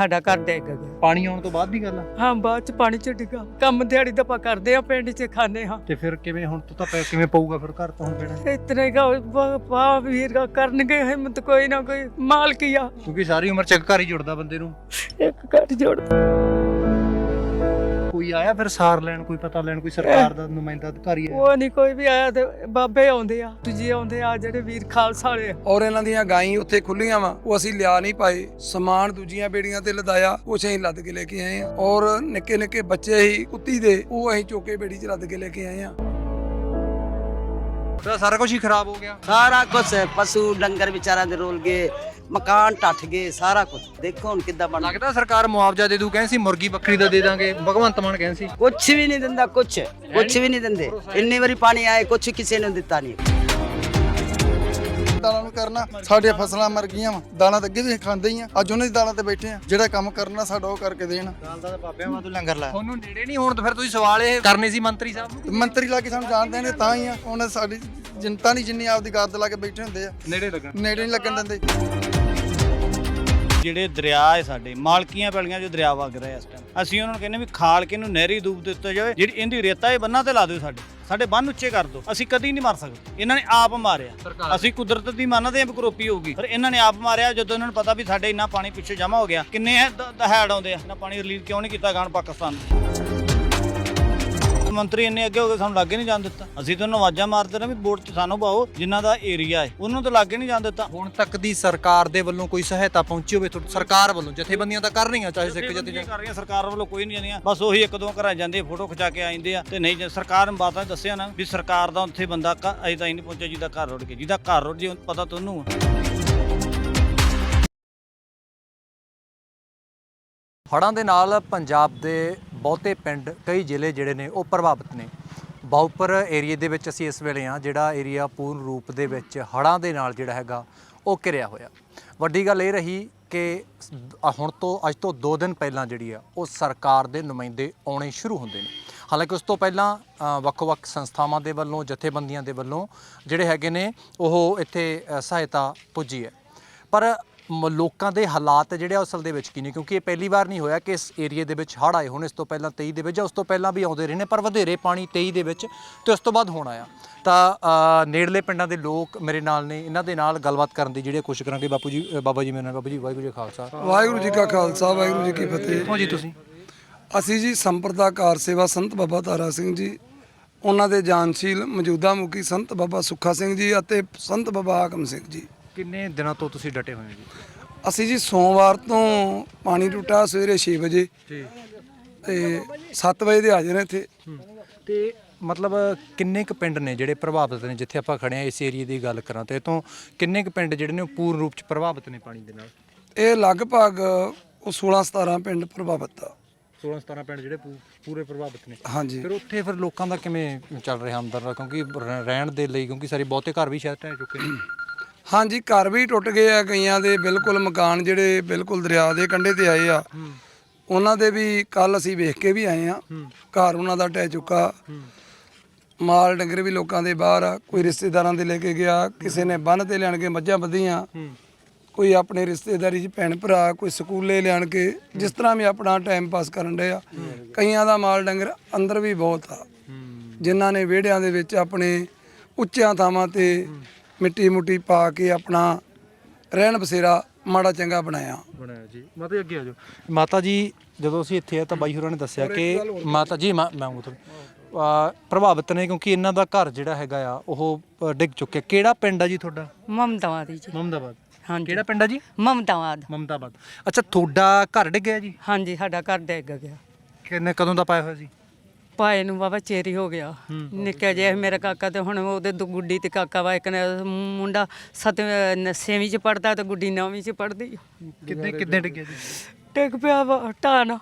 ਸਾਡਾ ਘਰ ਡਿੱਗ ਗਿਆ। ਪਾਣੀ ਆਉਣ ਤੋਂ ਬਾਅਦ ਦੀ ਗੱਲ ਆ? ਹਾਂ ਬਾਅਦ ਚ ਪਾਣੀ ਚ ਡਿੱਗਾ। ਕੰਮ ਦਿਹਾੜੀ ਦਾ ਕਰਦੇ ਆ ਪਿੰਡ ਚ ਖਾਣੇ ਹਾਂ। ਤੇ ਫਿਰ ਕਿਵੇਂ ਹੁਣ ਤੂੰ ਤਾਂ ਪੈ- ਕਿਵੇਂ ਪਊਗਾ ਫਿਰ ਘਰ ਤੋਂ ਹੁਣ ਪੈਣਾ ਇਤਨੇ ਕਾ ਪਾ ਵੀਰ ਕਾ ਕਰਨਗੇ ਹਿੰਮਤ ਕੋਈ ਨਾ ਕੋਈ। ਮਾਲਕੀਆ ਕਿਉਂਕਿ ਸਾਰੀ ਉਮਰ ਚ ਇੱਕ ਘਰ ਹੀ ਜੁੜਦਾ ਬੰਦੇ ਨੂੰ। ਇੱਕ ਘਰ ਜੋੜ ਕੋਈ ਆਇਆ ਫਿਰ ਸਾਰ ਲੈਣ ਕੋਈ ਪਤਾ ਲੈਣ ਕੋਈ ਸਰਕਾਰ ਦਾ ਨੁਮਾਇੰਦਾ ਅਧਿਕਾਰੀ ਆਇਆ? ਉਹ ਨਹੀਂ ਕੋਈ ਵੀ ਆਇਆ ਤੇ ਬਾਬੇ ਆਉਂਦੇ ਆ ਦੂਜੇ ਆਉਂਦੇ ਆ ਜਿਹੜੇ ਵੀਰ ਖਾਲਸਾ ਵਾਲੇ ਆ। ਔਰ ਇਹਨਾਂ ਦੀਆਂ ਗਾਈ ਉੱਥੇ ਖੁੱਲੀਆਂ ਵਾ ਉਹ ਅਸੀਂ ਲਿਆ ਨਹੀਂ ਪਾਏ। ਸਮਾਨ ਦੂਜੀਆਂ ਬੇੜੀਆਂ ਤੇ ਲਦਾਇਆ ਉਹ ਅਸੀਂ ਲੱਦ ਕੇ ਲੈ ਕੇ ਆਏ ਆ। ਔਰ ਨਿੱਕੇ ਨਿੱਕੇ ਬੱਚੇ ਹੀ ਕੁੱਤੀ ਦੇ ਉਹ ਅਸੀਂ ਚੋਕੇ ਬੇੜੀ 'ਚ ਲੱਦ ਕੇ ਲੈ ਕੇ ਆਏ ਆ। ਤਾਂ ਸਾਰਾ ਕੁਝ ਹੀ ਖਰਾਬ ਹੋ ਗਿਆ। ਸਾਰਾ ਕੁਝ ਪਸ਼ੂ ਡੰਗਰ ਵਿਚਾਰਾਂ ਦੇ ਰੋਲ ਗਏ ਮਕਾਨ ਟੱਟ ਗਏ ਸਾਰਾ ਕੁਝ ਦੇਖੋ ਹੁਣ ਕਿੱਦਾਂ ਬਣ ਲੱਗਦਾ ਸਰਕਾਰ ਮੁਆਵਜ਼ਾ ਦੇ ਦੂ ਕਹਿੰਦੀ ਸੀ ਮੁਰਗੀ ਬੱਕਰੀ ਦਾ ਦੇ ਦਾਂਗੇ। ਭਗਵੰਤ ਮਾਨ ਕਹਿੰਦੇ ਸੀ। ਕੁਝ ਵੀ ਨਹੀਂ ਦਿੰਦਾ ਕੁਝ ਕੁਝ ਵੀ ਨਹੀਂ ਦਿੰਦੇ। ਇੰਨੀ ਵਾਰੀ ਪਾਣੀ ਆਏ ਕੁਝ ਕਿਸੇ ਨੇ ਦਿੱਤਾ ਨਹੀਂ। ਦਾਲਾਂ ਨੂੰ ਕਰਨਾ ਸਾਡੀਆਂ ਫਸਲਾਂ ਮਰ ਗਈਆਂ ਵਾ। ਦਾਲਾਂ ਤਾਂ ਅੱਗੇ ਵੀ ਖਾਂਦੇ ਹੀ ਆ। ਅੱਜ ਉਹਨਾਂ ਦੀ ਦਾਲਾਂ ਤੇ ਬੈਠੇ ਆ। ਜਿਹੜਾ ਕੰਮ ਕਰਨਾ ਸਾਡਾ ਉਹ ਕਰਕੇ ਦੇਣ। ਗੱਲ ਦਾ ਬਾਬਿਆਂ ਵਾਂ ਤੂੰ ਲੰਗਰ ਲਾ। ਤੁਹਾਨੂੰ ਨੇੜੇ ਨਹੀਂ ਹੋਣ ਤਾਂ ਫਿਰ ਤੁਸੀਂ ਸਵਾਲ ਇਹ ਕਰਨੇ ਸੀ ਮੰਤਰੀ ਸਾਹਿਬ ਨੂੰ? ਮੰਤਰੀ ਲਾ ਕੇ ਸਾਨੂੰ ਜਾਣਦੇ ਨੇ ਤਾਂ ਹੀ ਆ। ਉਹਨਾਂ ਸਾਡੀ ਜਨਤਾ ਨਹੀਂ ਜਿੰਨੀ ਆਪਦੀ ਗਰਦ ਲਾ ਕੇ ਬੈਠੇ ਹੁੰਦੇ ਆ। ਨੇੜੇ ਲੱਗਣ। ਨੇੜੇ ਨਹੀਂ ਲੱਗਣ ਦਿੰਦੇ। ਜਿਹੜੇ ਦਰਿਆ ਹੈ ਸਾਡੇ ਮਾਲਕੀਆਂ ਪੈਲੀਆਂ ਜੋ ਦਰਿਆ ਵਗ ਰਿਹਾ ਇਸ ਟਾਈਮ ਅਸੀਂ ਉਹਨਾਂ ਨੂੰ ਕਹਿੰਦੇ ਵੀ ਖਾਲ ਕੇ ਇਹਨੂੰ ਨਹਿਰੀ ਦੂਬ ਦਿੱਤਾ ਜਾਵੇ ਜਿਹੜੀ ਇਹਦੀ ਰੇਤਾ ਇਹ ਬੰਨਾਂ ਤੇ ਲਾ ਦਿਓ ਸਾਡੇ ਸਾਡੇ ਬੰਨ ਉੱਚੇ ਕਰ ਦਿਓ। ਅਸੀਂ ਕਦੀ ਨਹੀਂ ਮਾਰ ਸਕਦੇ ਇਹਨਾਂ ਨੇ ਆਪ ਮਾਰਿਆ। ਅਸੀਂ ਕੁਦਰਤ ਦੀ ਮੰਨਦੇ ਹਾਂ ਵੀ ਕਰੋਪੀ ਹੋਊਗੀ ਪਰ ਇਹਨਾਂ ਨੇ ਆਪ ਮਾਰਿਆ ਜਦੋਂ ਇਹਨਾਂ ਨੂੰ ਪਤਾ ਵੀ ਸਾਡੇ ਇੰਨਾ ਪਾਣੀ ਪਿੱਛੇ ਜਮਾ ਹੋ ਗਿਆ ਕਿੰਨੇ ਹੈ ਦਹਾੜ ਆਉਂਦੇ ਆ ਇਹਨਾਂ ਪਾਣੀ ਰਿਲੀਜ਼ ਕਿਉਂ ਨਹੀਂ ਕੀਤਾ ਗਾਣ ਪਾਕਿਸਤਾਨ ਨੂੰ। ਮੰਤਰੀ ਇੰਨੇ ਅੱਗੇ ਹੋ ਗਏ ਸਾਨੂੰ ਲਾਗੇ ਨਹੀਂ ਜਾਣ ਦਿੱਤਾ। ਅਸੀਂ ਤਾਂ ਉਹਨਾਂ ਆਵਾਜ਼ਾਂ ਮਾਰਦੇ ਰਹੇ ਵੀ ਵੋਟ ਚ ਸਾਨੂੰ ਪਾਓ ਜਿਨ੍ਹਾਂ ਦਾ ਏਰੀਆ ਹੈ। ਉਹਨਾਂ ਤਾਂ ਲਾਗੇ ਨਹੀਂ ਜਾਣ ਦਿੱਤਾ। ਹੁਣ ਤੱਕ ਦੀ ਸਰਕਾਰ ਦੇ ਵੱਲੋਂ ਕੋਈ ਸਹਾਇਤਾ ਪਹੁੰਚੀ ਹੋਵੇ ਤੁਹਾਡੀ ਸਰਕਾਰ ਵੱਲੋਂ ਜਥੇਬੰਦੀਆਂ ਤਾਂ ਕਰ ਰਹੀਆਂ ਚਾਹੇ ਸਿੱਖ ਜਥੇਬੰਦੀਆਂ। ਜਥੇ ਕਰ ਰਹੀਆਂ ਸਰਕਾਰ ਵੱਲੋਂ ਕੋਈ ਨਹੀਂ ਜਾਂਦੀਆਂ। ਬਸ ਉਹੀ ਇੱਕ ਦੋ ਘਰਾਂ ਜਾਂਦੇ ਫੋਟੋ ਖਿਚਾ ਕੇ ਆ ਜਾਂਦੇ ਆ। ਤੇ ਨਹੀਂ ਸਰਕਾਰ ਨੇ ਬਾਤਾਂ ਦੱਸਿਆ ਨਾ ਵੀ ਸਰਕਾਰ ਦਾ ਉੱਥੇ ਬੰਦਾ ਅਜੇ ਤਾਈਂ ਨਹੀਂ ਪਹੁੰਚਿਆ ਜਿਹਦਾ ਘਰ ਰੁੜ ਗਿਆ। ਜਿਹਦਾ ਘਰ ਰੁੜ ਜੇ ਪਤਾ ਤੁਹਾਨੂੰ ਹੜ੍ਹਾਂ ਦੇ ਨਾਲ ਪੰਜਾਬ ਦੇ ਬਹੁਤੇ ਪਿੰਡ, ਕਈ ਜ਼ਿਲ੍ਹੇ ਜਿਹੜੇ ਨੇ ਉਹ ਪ੍ਰਭਾਵਿਤ ਨੇ। ਬਾਉਪਰ ਏਰੀਏ ਦੇ ਵਿੱਚ ਅਸੀਂ ਇਸ ਵੇਲੇ ਆ ਜਿਹੜਾ ਏਰੀਆ ਪੂਰਨ ਰੂਪ ਦੇ ਵਿੱਚ ਹੜ੍ਹਾਂ ਦੇ ਨਾਲ ਜਿਹੜਾ ਹੈਗਾ ਉਹ ਘਿਰਿਆ ਹੋਇਆ। ਵੱਡੀ ਗੱਲ ਇਹ ਰਹੀ ਕਿ ਹੁਣ ਤੋਂ, ਅੱਜ ਤੋਂ 2 ਦਿਨ ਪਹਿਲਾਂ ਜਿਹੜੀ ਆ, ਉਹ ਸਰਕਾਰ ਦੇ ਨੁਮਾਇੰਦੇ ਆਉਣੇ ਸ਼ੁਰੂ ਹੁੰਦੇ ਨੇ। ਹਾਲਾਂਕਿ ਉਸ ਤੋਂ ਪਹਿਲਾਂ ਵੱਖ-ਵੱਖ ਸੰਸਥਾਵਾਂ ਦੇ ਵੱਲੋਂ, ਜਥੇਬੰਦੀਆਂ ਦੇ ਵੱਲੋਂ ਜਿਹੜੇ ਹੈਗੇ ਨੇ, ਉਹ ਇੱਥੇ ਸਹਾਇਤਾ ਪੁੱਜੀ ਹੈ। ਪਰ ਲੋਕਾਂ ਦੇ ਹਾਲਾਤ ਜਿਹੜੇ ਆ ਅਸਲ ਦੇ ਵਿੱਚ ਕੀ ਨੇ? ਕਿਉਂਕਿ ਇਹ ਪਹਿਲੀ ਵਾਰ ਨਹੀਂ ਹੋਇਆ ਕਿ ਇਸ ਏਰੀਏ ਦੇ ਵਿੱਚ ਹੜ੍ਹ ਆਏ ਹੁਣ ਇਸ ਤੋਂ ਪਹਿਲਾਂ 23 ਦੇ ਵਿੱਚ ਜਾਂ ਉਸ ਤੋਂ ਪਹਿਲਾਂ ਵੀ ਆਉਂਦੇ ਰਹੇ ਨੇ ਪਰ ਵਧੇਰੇ ਪਾਣੀ 23 ਦੇ ਵਿੱਚ ਤੇ ਉਸ ਤੋਂ ਬਾਅਦ ਹੁਣ ਆਇਆ। ਤਾਂ ਨੇੜਲੇ ਪਿੰਡਾਂ ਦੇ ਲੋਕ ਮੇਰੇ ਨਾਲ ਨੇ ਇਹਨਾਂ ਦੇ ਨਾਲ ਗੱਲਬਾਤ ਕਰਨ ਦੀ ਜਿਹੜੇ ਕੋਸ਼ਿਸ਼ ਕਰਾਂਗੇ ਬਾਪੂ ਜੀ ਬਾਬਾ ਜੀ ਮੇਰੇ ਨਾਲ ਬਾਬੂ ਜੀ ਵਾਹਿਗੁਰੂ ਜੀ ਖਾਲਸਾ। ਵਾਹਿਗੁਰੂ ਜੀ ਕਾ ਖਾਲਸਾ ਵਾਹਿਗੁਰੂ ਜੀ ਕੀ ਫਤਿਹ। ਕਿੱਥੋਂ ਜੀ ਤੁਸੀਂ? ਅਸੀਂ ਜੀ ਸੰਪਰਦਾ ਕਾਰ ਸੇਵਾ ਸੰਤ ਬਾਬਾ ਤਾਰਾ ਸਿੰਘ ਜੀ ਉਹਨਾਂ ਦੇ ਜਾਨਸ਼ੀਲ ਮੌਜੂਦਾ ਮੁਖੀ ਸੰਤ ਬਾਬਾ ਸੁੱਖਾ ਸਿੰਘ ਜੀ ਅਤੇ ਸੰਤ ਬਾਬਾ ਆਕਮ ਸਿੰਘ ਜੀ। ਕਿੰਨੇ ਦਿਨਾਂ ਤੋਂ ਤੁਸੀਂ ਡਟੇ ਹੋਏ ਹੋ ਜੀ? ਅਸੀਂ ਜੀ ਸੋਮਵਾਰ ਤੋਂ ਪਾਣੀ ਟੁੱਟਾ ਸਵੇਰੇ 6 ਵਜੇ। ਜੀ। ਤੇ 7 ਵਜੇ ਦੇ ਹਾਜ਼ਰ ਹਾਂ ਇੱਥੇ। ਤੇ ਮਤਲਬ ਕਿੰਨੇ ਕੁ ਪਿੰਡ ਨੇ ਜਿਹੜੇ ਪ੍ਰਭਾਵਿਤ ਨੇ ਜਿੱਥੇ ਆਪਾਂ ਖੜੇ ਆ ਇਸ ਏਰੀਏ ਦੀ ਗੱਲ ਕਰਾਂ ਤੇ? ਇਹ ਤੋਂ ਕਿੰਨੇ ਕੁ ਪਿੰਡ ਜਿਹੜੇ ਨੇ ਉਹ ਪੂਰਨ ਰੂਪ ਚ ਪ੍ਰਭਾਵਿਤ ਨੇ ਪਾਣੀ ਦੇ ਨਾਲ? ਇਹ ਲਗਭਗ ਉਹ 16 17 ਪਿੰਡ ਪ੍ਰਭਾਵਿਤ ਆ। 16 17 ਪਿੰਡ ਜਿਹੜੇ ਪੂਰੇ ਪ੍ਰਭਾਵਿਤ ਨੇ। ਹਾਂਜੀ। ਫਿਰ ਉੱਥੇ ਫਿਰ ਲੋਕਾਂ ਦਾ ਕਿਵੇਂ ਚੱਲ ਰਿਹਾ ਹਮਦਰਦ ਕਿਉਂਕਿ ਰਹਿਣ ਦੇ ਲਈ ਕਿਉਂਕਿ ਸਾਰੇ ਬਹੁਤੇ ਘਰ ਵੀ ਸ਼ਾਇਦ ਢਹਿ ਚੁੱਕੇ ਨੇ। ਹਾਂਜੀ, ਘਰ ਵੀ ਟੁੱਟ ਗਏ ਆ ਕਈਆਂ ਦੇ, ਬਿਲਕੁਲ ਮਕਾਨ ਜਿਹੜੇ ਬਿਲਕੁਲ ਦਰਿਆ ਦੇ ਕੰਢੇ ਤੇ ਆਏ ਆ। ਉਹਨਾਂ ਦੇ ਵੀ ਕੱਲ ਅਸੀਂ ਵੇਖ ਕੇ ਵੀ ਆਏ ਆ। ਘਰ ਉਹਨਾਂ ਦਾ ਟਹਿ ਚੁੱਕਾ। ਮਾਲ ਡੰਗਰ ਵੀ ਲੋਕਾਂ ਦੇ ਬਾਹਰ ਆ। ਕੋਈ ਰਿਸ਼ਤੇਦਾਰਾਂ ਦੇ ਲੈ ਕੇ ਗਿਆ, ਕਿਸੇ ਨੇ ਬੰਨ ਤੇ ਲਿਆਣ ਕੇ ਮੱਝਾਂ ਬੱਧੀਆਂ ਕੋਈ ਆਪਣੇ ਰਿਸ਼ਤੇਦਾਰੀ 'ਚ ਭੈਣ ਭਰਾ, ਕੋਈ ਸਕੂਲੇ ਲਿਆਣ ਕੇ, ਜਿਸ ਤਰ੍ਹਾਂ ਵੀ ਆਪਣਾ ਟਾਈਮ ਪਾਸ ਕਰਨ ਡਏ ਆ। ਕਈਆਂ ਦਾ ਮਾਲ ਡੰਗਰ ਅੰਦਰ ਵੀ ਬਹੁਤ ਆ। ਜਿਨ੍ਹਾਂ ਨੇ ਵਿਹੜਿਆਂ ਦੇ ਵਿੱਚ ਆਪਣੇ ਉੱਚਿਆਂ ਥਾਵਾਂ ਤੇ ਮਿੱਟੀ ਮੁੱਟੀ ਪਾ ਕੇ ਆਪਣਾ ਰਹਿਣ ਬਸੇਰਾ ਮਾੜਾ ਚੰਗਾ ਬਣਾਇਆ। ਬਣਾਇਆ ਜੀ। ਮਾਤਾ ਜੀ ਅੱਗੇ ਆ ਜਾਓ। ਮਾਤਾ ਜੀ ਜਦੋਂ ਅਸੀਂ ਇੱਥੇ ਆ ਤਾਂ ਬਾਈ ਹੋਰਾਂ ਨੇ ਦੱਸਿਆ ਕਿ ਮਾਤਾ ਜੀ ਮੈਂ ਮੈਂ ਉਹ ਪ੍ਰਭਾਵਿਤ ਨੇ ਕਿਉਂਕਿ ਇਹਨਾਂ ਦਾ ਘਰ ਜਿਹੜਾ ਹੈਗਾ ਆ ਉਹ ਡਿੱਗ ਚੁੱਕਿਆ। ਕਿਹੜਾ ਪਿੰਡ ਆ ਜੀ ਤੁਹਾਡਾ? ਮਮਤਾਵਾਦੀ ਜੀ। ਮਮਦਾਬਾਦ ਹਾਂਜੀ। ਕਿਹੜਾ ਪਿੰਡ ਆ ਜੀ? ਮਮਤਾਵਾਦ। ਮਮਦਾਬਾਦ ਅੱਛਾ ਤੁਹਾਡਾ ਘਰ ਡਿੱਗਿਆ ਜੀ? ਹਾਂਜੀ ਸਾਡਾ ਘਰ ਡਿੱਗ ਗਿਆ। ਕਿੰਨੇ ਕਦੋਂ ਦਾ ਪਾਇਆ ਹੋਇਆ ਸੀ ਪਾਏ ਨੂੰ ਬਾਬਾ ਚੇਰੀ ਹੋ ਗਿਆ। ਨਿੱਕਾ ਜਿਹਾ ਸੀ ਮੇਰਾ ਕਾਕਾ ਤੇ ਹੁਣ ਉਹਦੇ ਦੋ ਗੁੱਡੀ ਤੇ ਕਾਕਾ ਵਾ ਇੱਕ ਨੇ ਮੁੰਡਾ ਸਤਵੇਂ ਛੇਵੀਂ ਚ ਪੜਦਾ ਤੇ ਗੁੱਡੀ ਨੌਵੀਂ ਚ ਪੜਦੀ ਕਿੱਦਾਂ ਕਿੱਦਾਂ ਡਿੱਗਿਆ ਜੀ? ਡਿੱਗ ਪਿਆ ਵਾ ਢਾਨ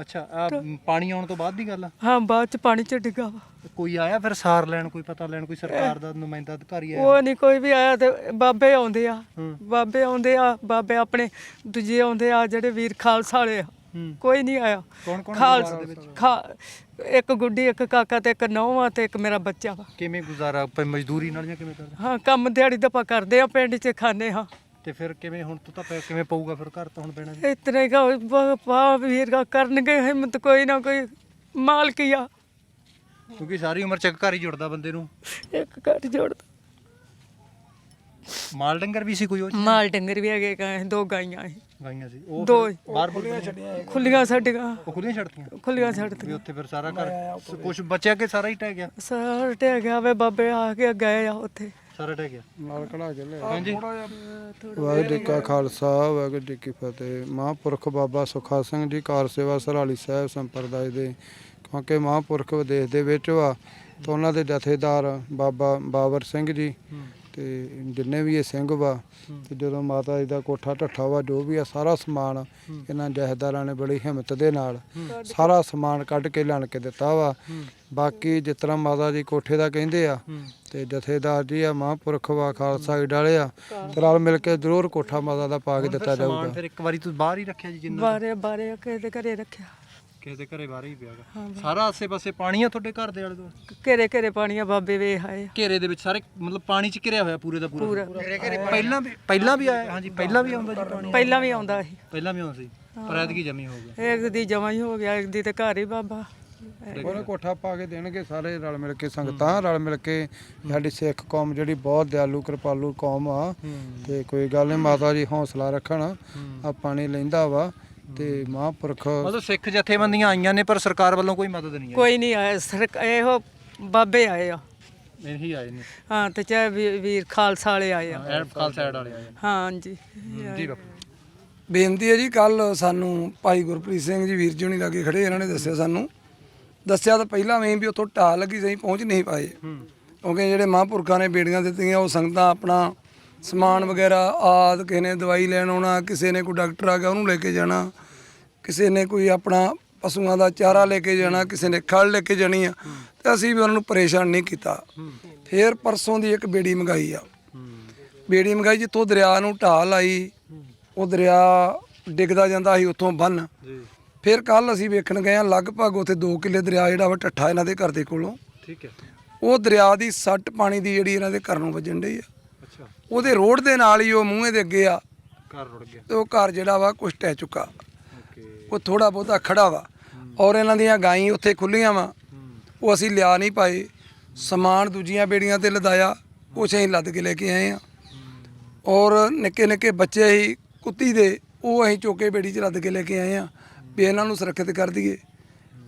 ਅੱਛਾ ਆ ਪਾਣੀ ਆਉਣ ਤੋਂ ਬਾਅਦ ਦੀ ਗੱਲ ਆ? ਹਾਂ ਬਾਅਦ ਚ ਪਾਣੀ ਚ ਡਿੱਗਾ ਵਾ। ਕੋਈ ਆਇਆ ਫਿਰ ਸਾਰ ਲੈਣ ਕੋਈ ਪਤਾ ਲੈਣ ਕੋਈ ਸਰਕਾਰ ਦਾ ਨੁਮਾਇੰਦਾ ਅਧਿਕਾਰੀ ਆਇਆ? ਉਹ ਨਹੀਂ ਕੋਈ ਵੀ ਆਇਆ ਤੇ ਬਾਬੇ ਆਉਂਦੇ ਆ। ਬਾਬੇ ਆਉਂਦੇ ਆ ਬਾਬੇ ਆਪਣੇ ਦੂਜੇ ਆਉਂਦੇ ਆ ਜਿਹੜੇ ਵੀਰ ਖਾਲਸਾ ਵਾਲੇ ਆ। ਕੋਈ ਨਹੀਂ ਆਇਆ। ਕੌਣ ਕੌਣ ਖਾਲਸਾ ਖਾ ਇੱਕ ਗੁੱਡੀ ਇੱਕ ਕਾਕਾ ਤੇ ਇੱਕ ਨੌਂ ਆ ਤੇ ਇੱਕ ਮੇਰਾ ਬੱਚਾ ਵਾ। ਕਿਵੇਂ ਗੁਜ਼ਾਰਾ? ਪ- ਮਜ਼ਦੂਰੀ ਨਾਲ ਜਾਂ ਕਿਵੇਂ ਕਰਦਾ? ਹਾਂ ਕੰਮ ਦਿਹਾੜੀ ਦਾ ਆਪਾਂ ਕਰਦੇ ਆ ਪਿੰਡ 'ਚ ਖਾਣੇ ਹਾਂ। ਤੇ ਫਿਰ ਕਿਵੇਂ ਹੁਣ ਤੂੰ ਤਾਂ ਪੈ- ਕਿਵੇਂ ਪਊਗਾ ਫਿਰ ਘਰ ਤਾਂ ਹੁਣ ਪੈਣਾ ਇਤਨੇ ਕਾ ਪਾ ਵੀਰ ਕਾ ਕਰਨਗੇ ਹਿੰਮਤ ਕੋਈ ਨਾ ਕੋਈ ਮਾਲਕੀਆ ਕਿਉਂਕਿ ਸਾਰੀ ਉਮਰ ਚੱਕ ਘਰ ਹੀ ਜੁੜਦਾ ਬੰਦੇ ਨੂੰ। ਇੱਕ ਘਰ ਜੋੜ ਮਾਲ ਡੰਗਰ ਵੀ ਸੀ ਕੋਈ ਉਹ 'ਚ? ਮਾਲ ਡੰਗਰ ਵੀ ਹੈਗੇ ਕਾਂ ਦੋ ਗਾਈਆਂ ਸੀ। ਗਾਈਆਂ ਸੀ। ਉਹ ਦੋ ਬਾਹਰ ਖੁੱਲੀਆਂ ਛੱਡੀਆਂ ਖੁੱਲੀਆਂ ਸਾਡੀਆਂ ਉਹ ਖੁੱਲੀਆਂ ਛੱਡਤੀਆਂ। ਖੁੱਲੀਆਂ ਵੀ ਛੱਡਤੀਆਂ ਉੱਥੇ ਫਿਰ ਸਾਰਾ ਘਰ ਕੁਝ ਬਚਿਆ ਕਿ ਸਾਰਾ ਹੀ ਟਹਿ ਗਿਆ? ਸਾਰ ਟਿਆ ਗਿਆ ਵੇ ਬਾਬੇ ਆ ਕੇ ਗਏ ਆ ਉੱਥੇ। ਸਾਰਾ ਟਹਿ ਗਿਆ। ਨਾਲ ਕਢਾ ਕੇ ਲਿਆ ਹਾਂਜੀ। ਵਾਹਿਗੁਰੂ ਜੀ ਕਾ ਖਾਲਸਾ ਵਾਹਿਗੁਰੂ ਜੀ ਕੀ ਫਤਿਹ। ਮਹਾਂਪੁਰਖ ਬਾਬਾ ਸੁਖਾ ਸਿੰਘ ਜੀ ਕਾਰ ਸੇਵਾ ਸਰਾਲੀ ਸਾਹਿਬ ਸੰਪਰਦਾਇ ਦੇ। ਕਿਉਂਕਿ ਮਹਾਂਪੁਰਖ ਵਿਦੇਸ਼ ਦੇ ਵਿੱਚ ਵਾ ਤਾਂ ਉਹਨਾਂ ਦੇ ਜਥੇਦਾਰ ਬਾਬਾ ਬਾਬਰ ਸਿੰਘ ਜੀ। ਤੇ ਜਿੰਨੇ ਵੀ ਇਹ ਸਿੰਘ ਵਾ ਤੇ ਜਦੋਂ ਮਾਤਾ ਜੀ ਦਾ ਕੋਠਾ ਢੱਠਾ ਵਾ ਜੋ ਵੀ ਆ ਸਾਰਾ ਸਮਾਨ ਇਹਨਾਂ ਜਥੇਦਾਰਾਂ ਨੇ ਬੜੀ ਹਿੰਮਤ ਦੇ ਨਾਲ ਸਾਰਾ ਸਮਾਨ ਕੱਢ ਕੇ ਲਿਆਣ ਕੇ ਦਿੱਤਾ ਵਾ। ਬਾਕੀ ਜਿਸ ਤਰ੍ਹਾਂ ਮਾਤਾ ਜੀ ਕੋਠੇ ਦਾ ਕਹਿੰਦੇ ਆ ਤੇ ਜਥੇਦਾਰ ਜੀ ਆ ਮਹਾਂਪੁਰਖ ਵਾ ਖਾਲਸਾ ਏਡ ਵਾਲੇ ਆ ਤੇ ਰਲ ਮਿਲ ਕੇ ਜ਼ਰੂਰ ਕੋਠਾ ਮਾਤਾ ਦਾ ਪਾ ਕੇ ਦਿੱਤਾ ਜਾਊਗਾ। ਫਿਰ ਇੱਕ ਵਾਰੀ ਤੂੰ ਬਾਹਰ ਹੀ ਰੱਖਿਆ ਜੀ ਜਿੰਨਾ ਬਾਰੇ ਬਾਰੇ ਕਿਸੇ ਦੇ ਘਰੇ ਰੱਖਿਆ। ਕਿਸੇ ਦੇ ਘਰੇ ਬਾਹਰ ਹੀ ਪਿਆਗਾ ਸਾਰਾ ਆਸੇ-ਪਾਸੇ ਪਾਣੀ ਆ ਤੁਹਾਡੇ ਘਰ ਦੇ ਆਲੇ ਦੁਆਲੇ? ਘਰੇ ਘਰੇ ਪਾਣੀਆਂ ਬਾਬੇ ਵੇ ਆਏ ਘੇਰੇ ਦੇ ਵਿੱਚ ਸਾਰੇ ਮਤਲਬ ਪਾਣੀ ਚ ਘਿਰਿਆ ਹੋਇਆ ਪੂਰੇ ਦਾ ਪੂਰਾ? ਪੂਰਾ। ਪਹਿਲਾਂ ਵੀ ਪਹਿਲਾਂ ਵੀ ਆਇਆ ਹਾਂਜੀ ਪਹਿਲਾਂ ਵੀ ਆਉਂਦਾ ਜੀ ਪਾਣੀ? ਪਹਿਲਾਂ ਵੀ ਆਉਂਦਾ ਸੀ। ਪਹਿਲਾਂ ਵੀ ਆਉਂਦਾ ਸੀ? ਪਰ ਐਤਕੀ ਜਮੀ ਹੋ ਗਿਆ। ਇੱਕ ਦੀ ਜਮਾ ਹੀ ਹੋ ਗਿਆ ਇੱਕ ਦੀ ਤੇ ਘਰ ਹੀ ਬਾਬਾ। ਉਹਨੇ ਕੋਠਾ ਪਾ ਕੇ ਦੇਣਗੇ ਸਾਰੇ ਰਲ ਮਿਲ ਕੇ ਸੰਗਤਾਂ ਰਲ ਮਿਲ ਕੇ। ਸਾਡੀ ਸਿੱਖ ਕੌਮ ਜਿਹੜੀ ਬਹੁਤ ਦਿਆਲੂ ਕਿਰਪਾਲੂ ਕੌਮ ਆ। ਤੇ ਕੋਈ ਗੱਲ ਨਹੀਂ ਮਾਤਾ ਜੀ ਹੌਸਲਾ ਰੱਖਣ ਆ ਪਾਣੀ ਲੈਂਦਾ ਵਾ। ਤੇ ਮਹਾਂਪੁਰਖ ਮਤਲਬ ਸਿੱਖ ਜਥੇਬੰਦੀਆਂ ਆਈਆਂ ਨੇ ਪਰ ਸਰਕਾਰ ਵੱਲੋਂ ਕੋਈ ਮਦਦ ਨਹੀਂ ਕੋਈ ਨਹੀਂ ਆਇਆ। ਸਰਕ ਇਹੋ ਬਾਬੇ ਆਏ ਆ। ਆਈ ਇਹੀ ਆਏ ਨੇ। ਹਾਂ ਤੇ ਚਾਹੇ ਵੀ- ਵੀਰ ਖਾਲਸਾ ਵਾਲੇ ਆਏ ਆ। ਐਡ ਖਾਲਸਾ ਐਡ ਵਾਲੇ ਆਏ ਹਾਂਜੀ। ਨੇ ਜੀ ਬਾਪੂ ਬੇਨਤੀ ਹੈ ਜੀ ਕੱਲ ਸਾਨੂੰ ਭਾਈ ਗੁਰਪ੍ਰੀਤ ਸਿੰਘ ਜੀ ਵੀਰ ਜੀ ਹੁਣੀ ਲਾਗੇ ਖੜੇ ਇਹਨਾਂ ਨੇ ਦੱਸਿਆ ਸਾਨੂੰ। ਦੱਸਿਆ ਤਾਂ ਪਹਿਲਾਂ ਵੀ ਵੀ ਉੱਥੋਂ ਢਾਲ ਲੱਗੀ ਸਹੀ ਪਹੁੰਚ ਨਹੀਂ ਪਾਏ। ਕਿਉਂਕਿ ਜਿਹੜੇ ਮਹਾਂਪੁਰਖਾਂ ਨੇ ਬੇੜੀਆਂ ਦਿੱਤੀਆਂ ਉਹ ਸੰਗਤਾਂ ਆਪਣਾ ਸਮਾਨ ਵਗੈਰਾ ਆਦ ਕਿਸੇ ਨੇ ਦਵਾਈ ਲੈਣ ਆਉਣਾ ਕਿਸੇ ਨੇ ਕੋਈ ਡਾਕਟਰ ਆ ਗਿਆ ਉਹਨੂੰ ਲੈ ਕੇ ਜਾਣਾ। ਕਿਸੇ ਨੇ ਕੋਈ ਆਪਣਾ ਪਸ਼ੂਆਂ ਦਾ ਚਾਰਾ ਲੈ ਕੇ ਜਾਣਾ ਕਿਸੇ ਨੇ ਖਲ ਲੈ ਕੇ ਜਾਣੀ ਆ। ਤੇ ਅਸੀਂ ਵੀ ਉਹਨਾਂ ਨੂੰ ਪਰੇਸ਼ਾਨ ਨਹੀਂ ਕੀਤਾ। ਫੇਰ ਪਰਸੋਂ ਦੀ ਇੱਕ ਬੇੜੀ ਮੰਗਾਈ ਆ। ਬੇੜੀ ਮੰਗਾਈ ਜਿੱਥੋਂ ਦਰਿਆ ਨੂੰ ਢਾਲ ਆਈ ਉਹ ਦਰਿਆ ਡਿੱਗਦਾ ਜਾਂਦਾ ਸੀ ਉੱਥੋਂ ਬੰਨ। ਫਿਰ ਕੱਲ ਅਸੀਂ ਵੇਖਣ ਗਏ ਆ ਲਗਭਗ ਉੱਥੇ 2 ਕਿੱਲੇ ਦਰਿਆ ਜਿਹੜਾ ਵਾ ਟੱਠਾ ਇਹਨਾਂ ਦੇ ਘਰ ਦੇ ਕੋਲੋਂ। ਠੀਕ ਹੈ। ਉਹ ਦਰਿਆ ਦੀ ਸੱਟ ਪਾਣੀ ਦੀ ਜਿਹੜੀ ਇਹਨਾਂ ਦੇ ਘਰ ਨੂੰ ਵੱਜਣ ਡਈ ਆ। ਉਹਦੇ ਰੋਡ ਦੇ ਨਾਲ ਹੀ ਉਹ ਮੂੰਹੇ ਦੇ ਅੱਗੇ ਆ। ਘਰ ਰੁੜ ਗਿਆ। ਤੇ ਉਹ ਘਰ ਜਿਹੜਾ ਵਾ ਕੁਛ ਟਹਿ ਚੁੱਕਾ। ਉਹ ਥੋੜਾ ਬਹੁਤਾ ਖੜਾ ਵਾ। ਔਰ ਇਹਨਾਂ ਦੀਆਂ ਗਾਈ ਉੱਥੇ ਖੁੱਲੀਆਂ ਵਾ। ਉਹ ਅਸੀਂ ਲਿਆ ਨਹੀਂ ਪਾਏ। ਸਮਾਨ ਦੂਜੀਆਂ ਬੇੜੀਆਂ ਤੇ ਲਦਾਇਆ। ਕੁਛ ਅਸੀਂ ਲੱਦ ਕੇ ਲੈ ਕੇ ਆਏ ਆ। ਔਰ ਨਿੱਕੇ ਨਿੱਕੇ ਬੱਚੇ ਹੀ ਕੁੱਤੀ ਦੇ ਉਹ ਅਸੀਂ ਚੋਕੇ ਬੇੜੀ ਚ ਲੱਦ ਕੇ ਲੈ ਕੇ ਆਏ ਆ। ਵੀ ਇਹਨਾਂ ਨੂੰ ਸੁਰੱਖਿਅਤ ਕਰ ਦਈਏ।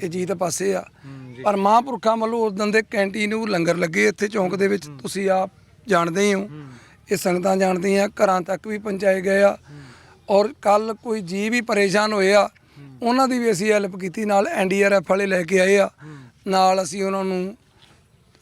ਇਹ ਜੀਤ ਪਾਸੇ ਆ। ਪਰ ਮਹਾਂਪੁਰਖਾਂ ਵੱਲੋਂ ਉਸ ਦਿਨ ਦੇ ਕੈਂਟੀਨ ਨੂੰ ਲੰਗਰ ਲੱਗੇ ਇੱਥੇ ਚੌਂਕ ਦੇ ਵਿੱਚ। ਤੁਸੀਂ ਆਪ ਜਾਣਦੇ ਹੀ। ਹੋ। ਇਹ ਸੰਗਤਾਂ ਜਾਣਦੀਆਂ ਘਰਾਂ ਤੱਕ ਵੀ ਪਹੁੰਚਾਏ ਗਏ ਆ। ਔਰ ਕੱਲ ਕੋਈ ਜੀ ਵੀ ਪਰੇਸ਼ਾਨ ਹੋਏ ਆ ਉਹਨਾਂ ਦੀ ਵੀ ਅਸੀਂ ਹੈਲਪ ਕੀਤੀ ਨਾਲ ਐਨਡੀਆਰਐਫ ਵਾਲੇ ਲੈ ਕੇ ਆਏ ਆ। ਨਾਲ ਅਸੀਂ ਉਹਨਾਂ ਨੂੰ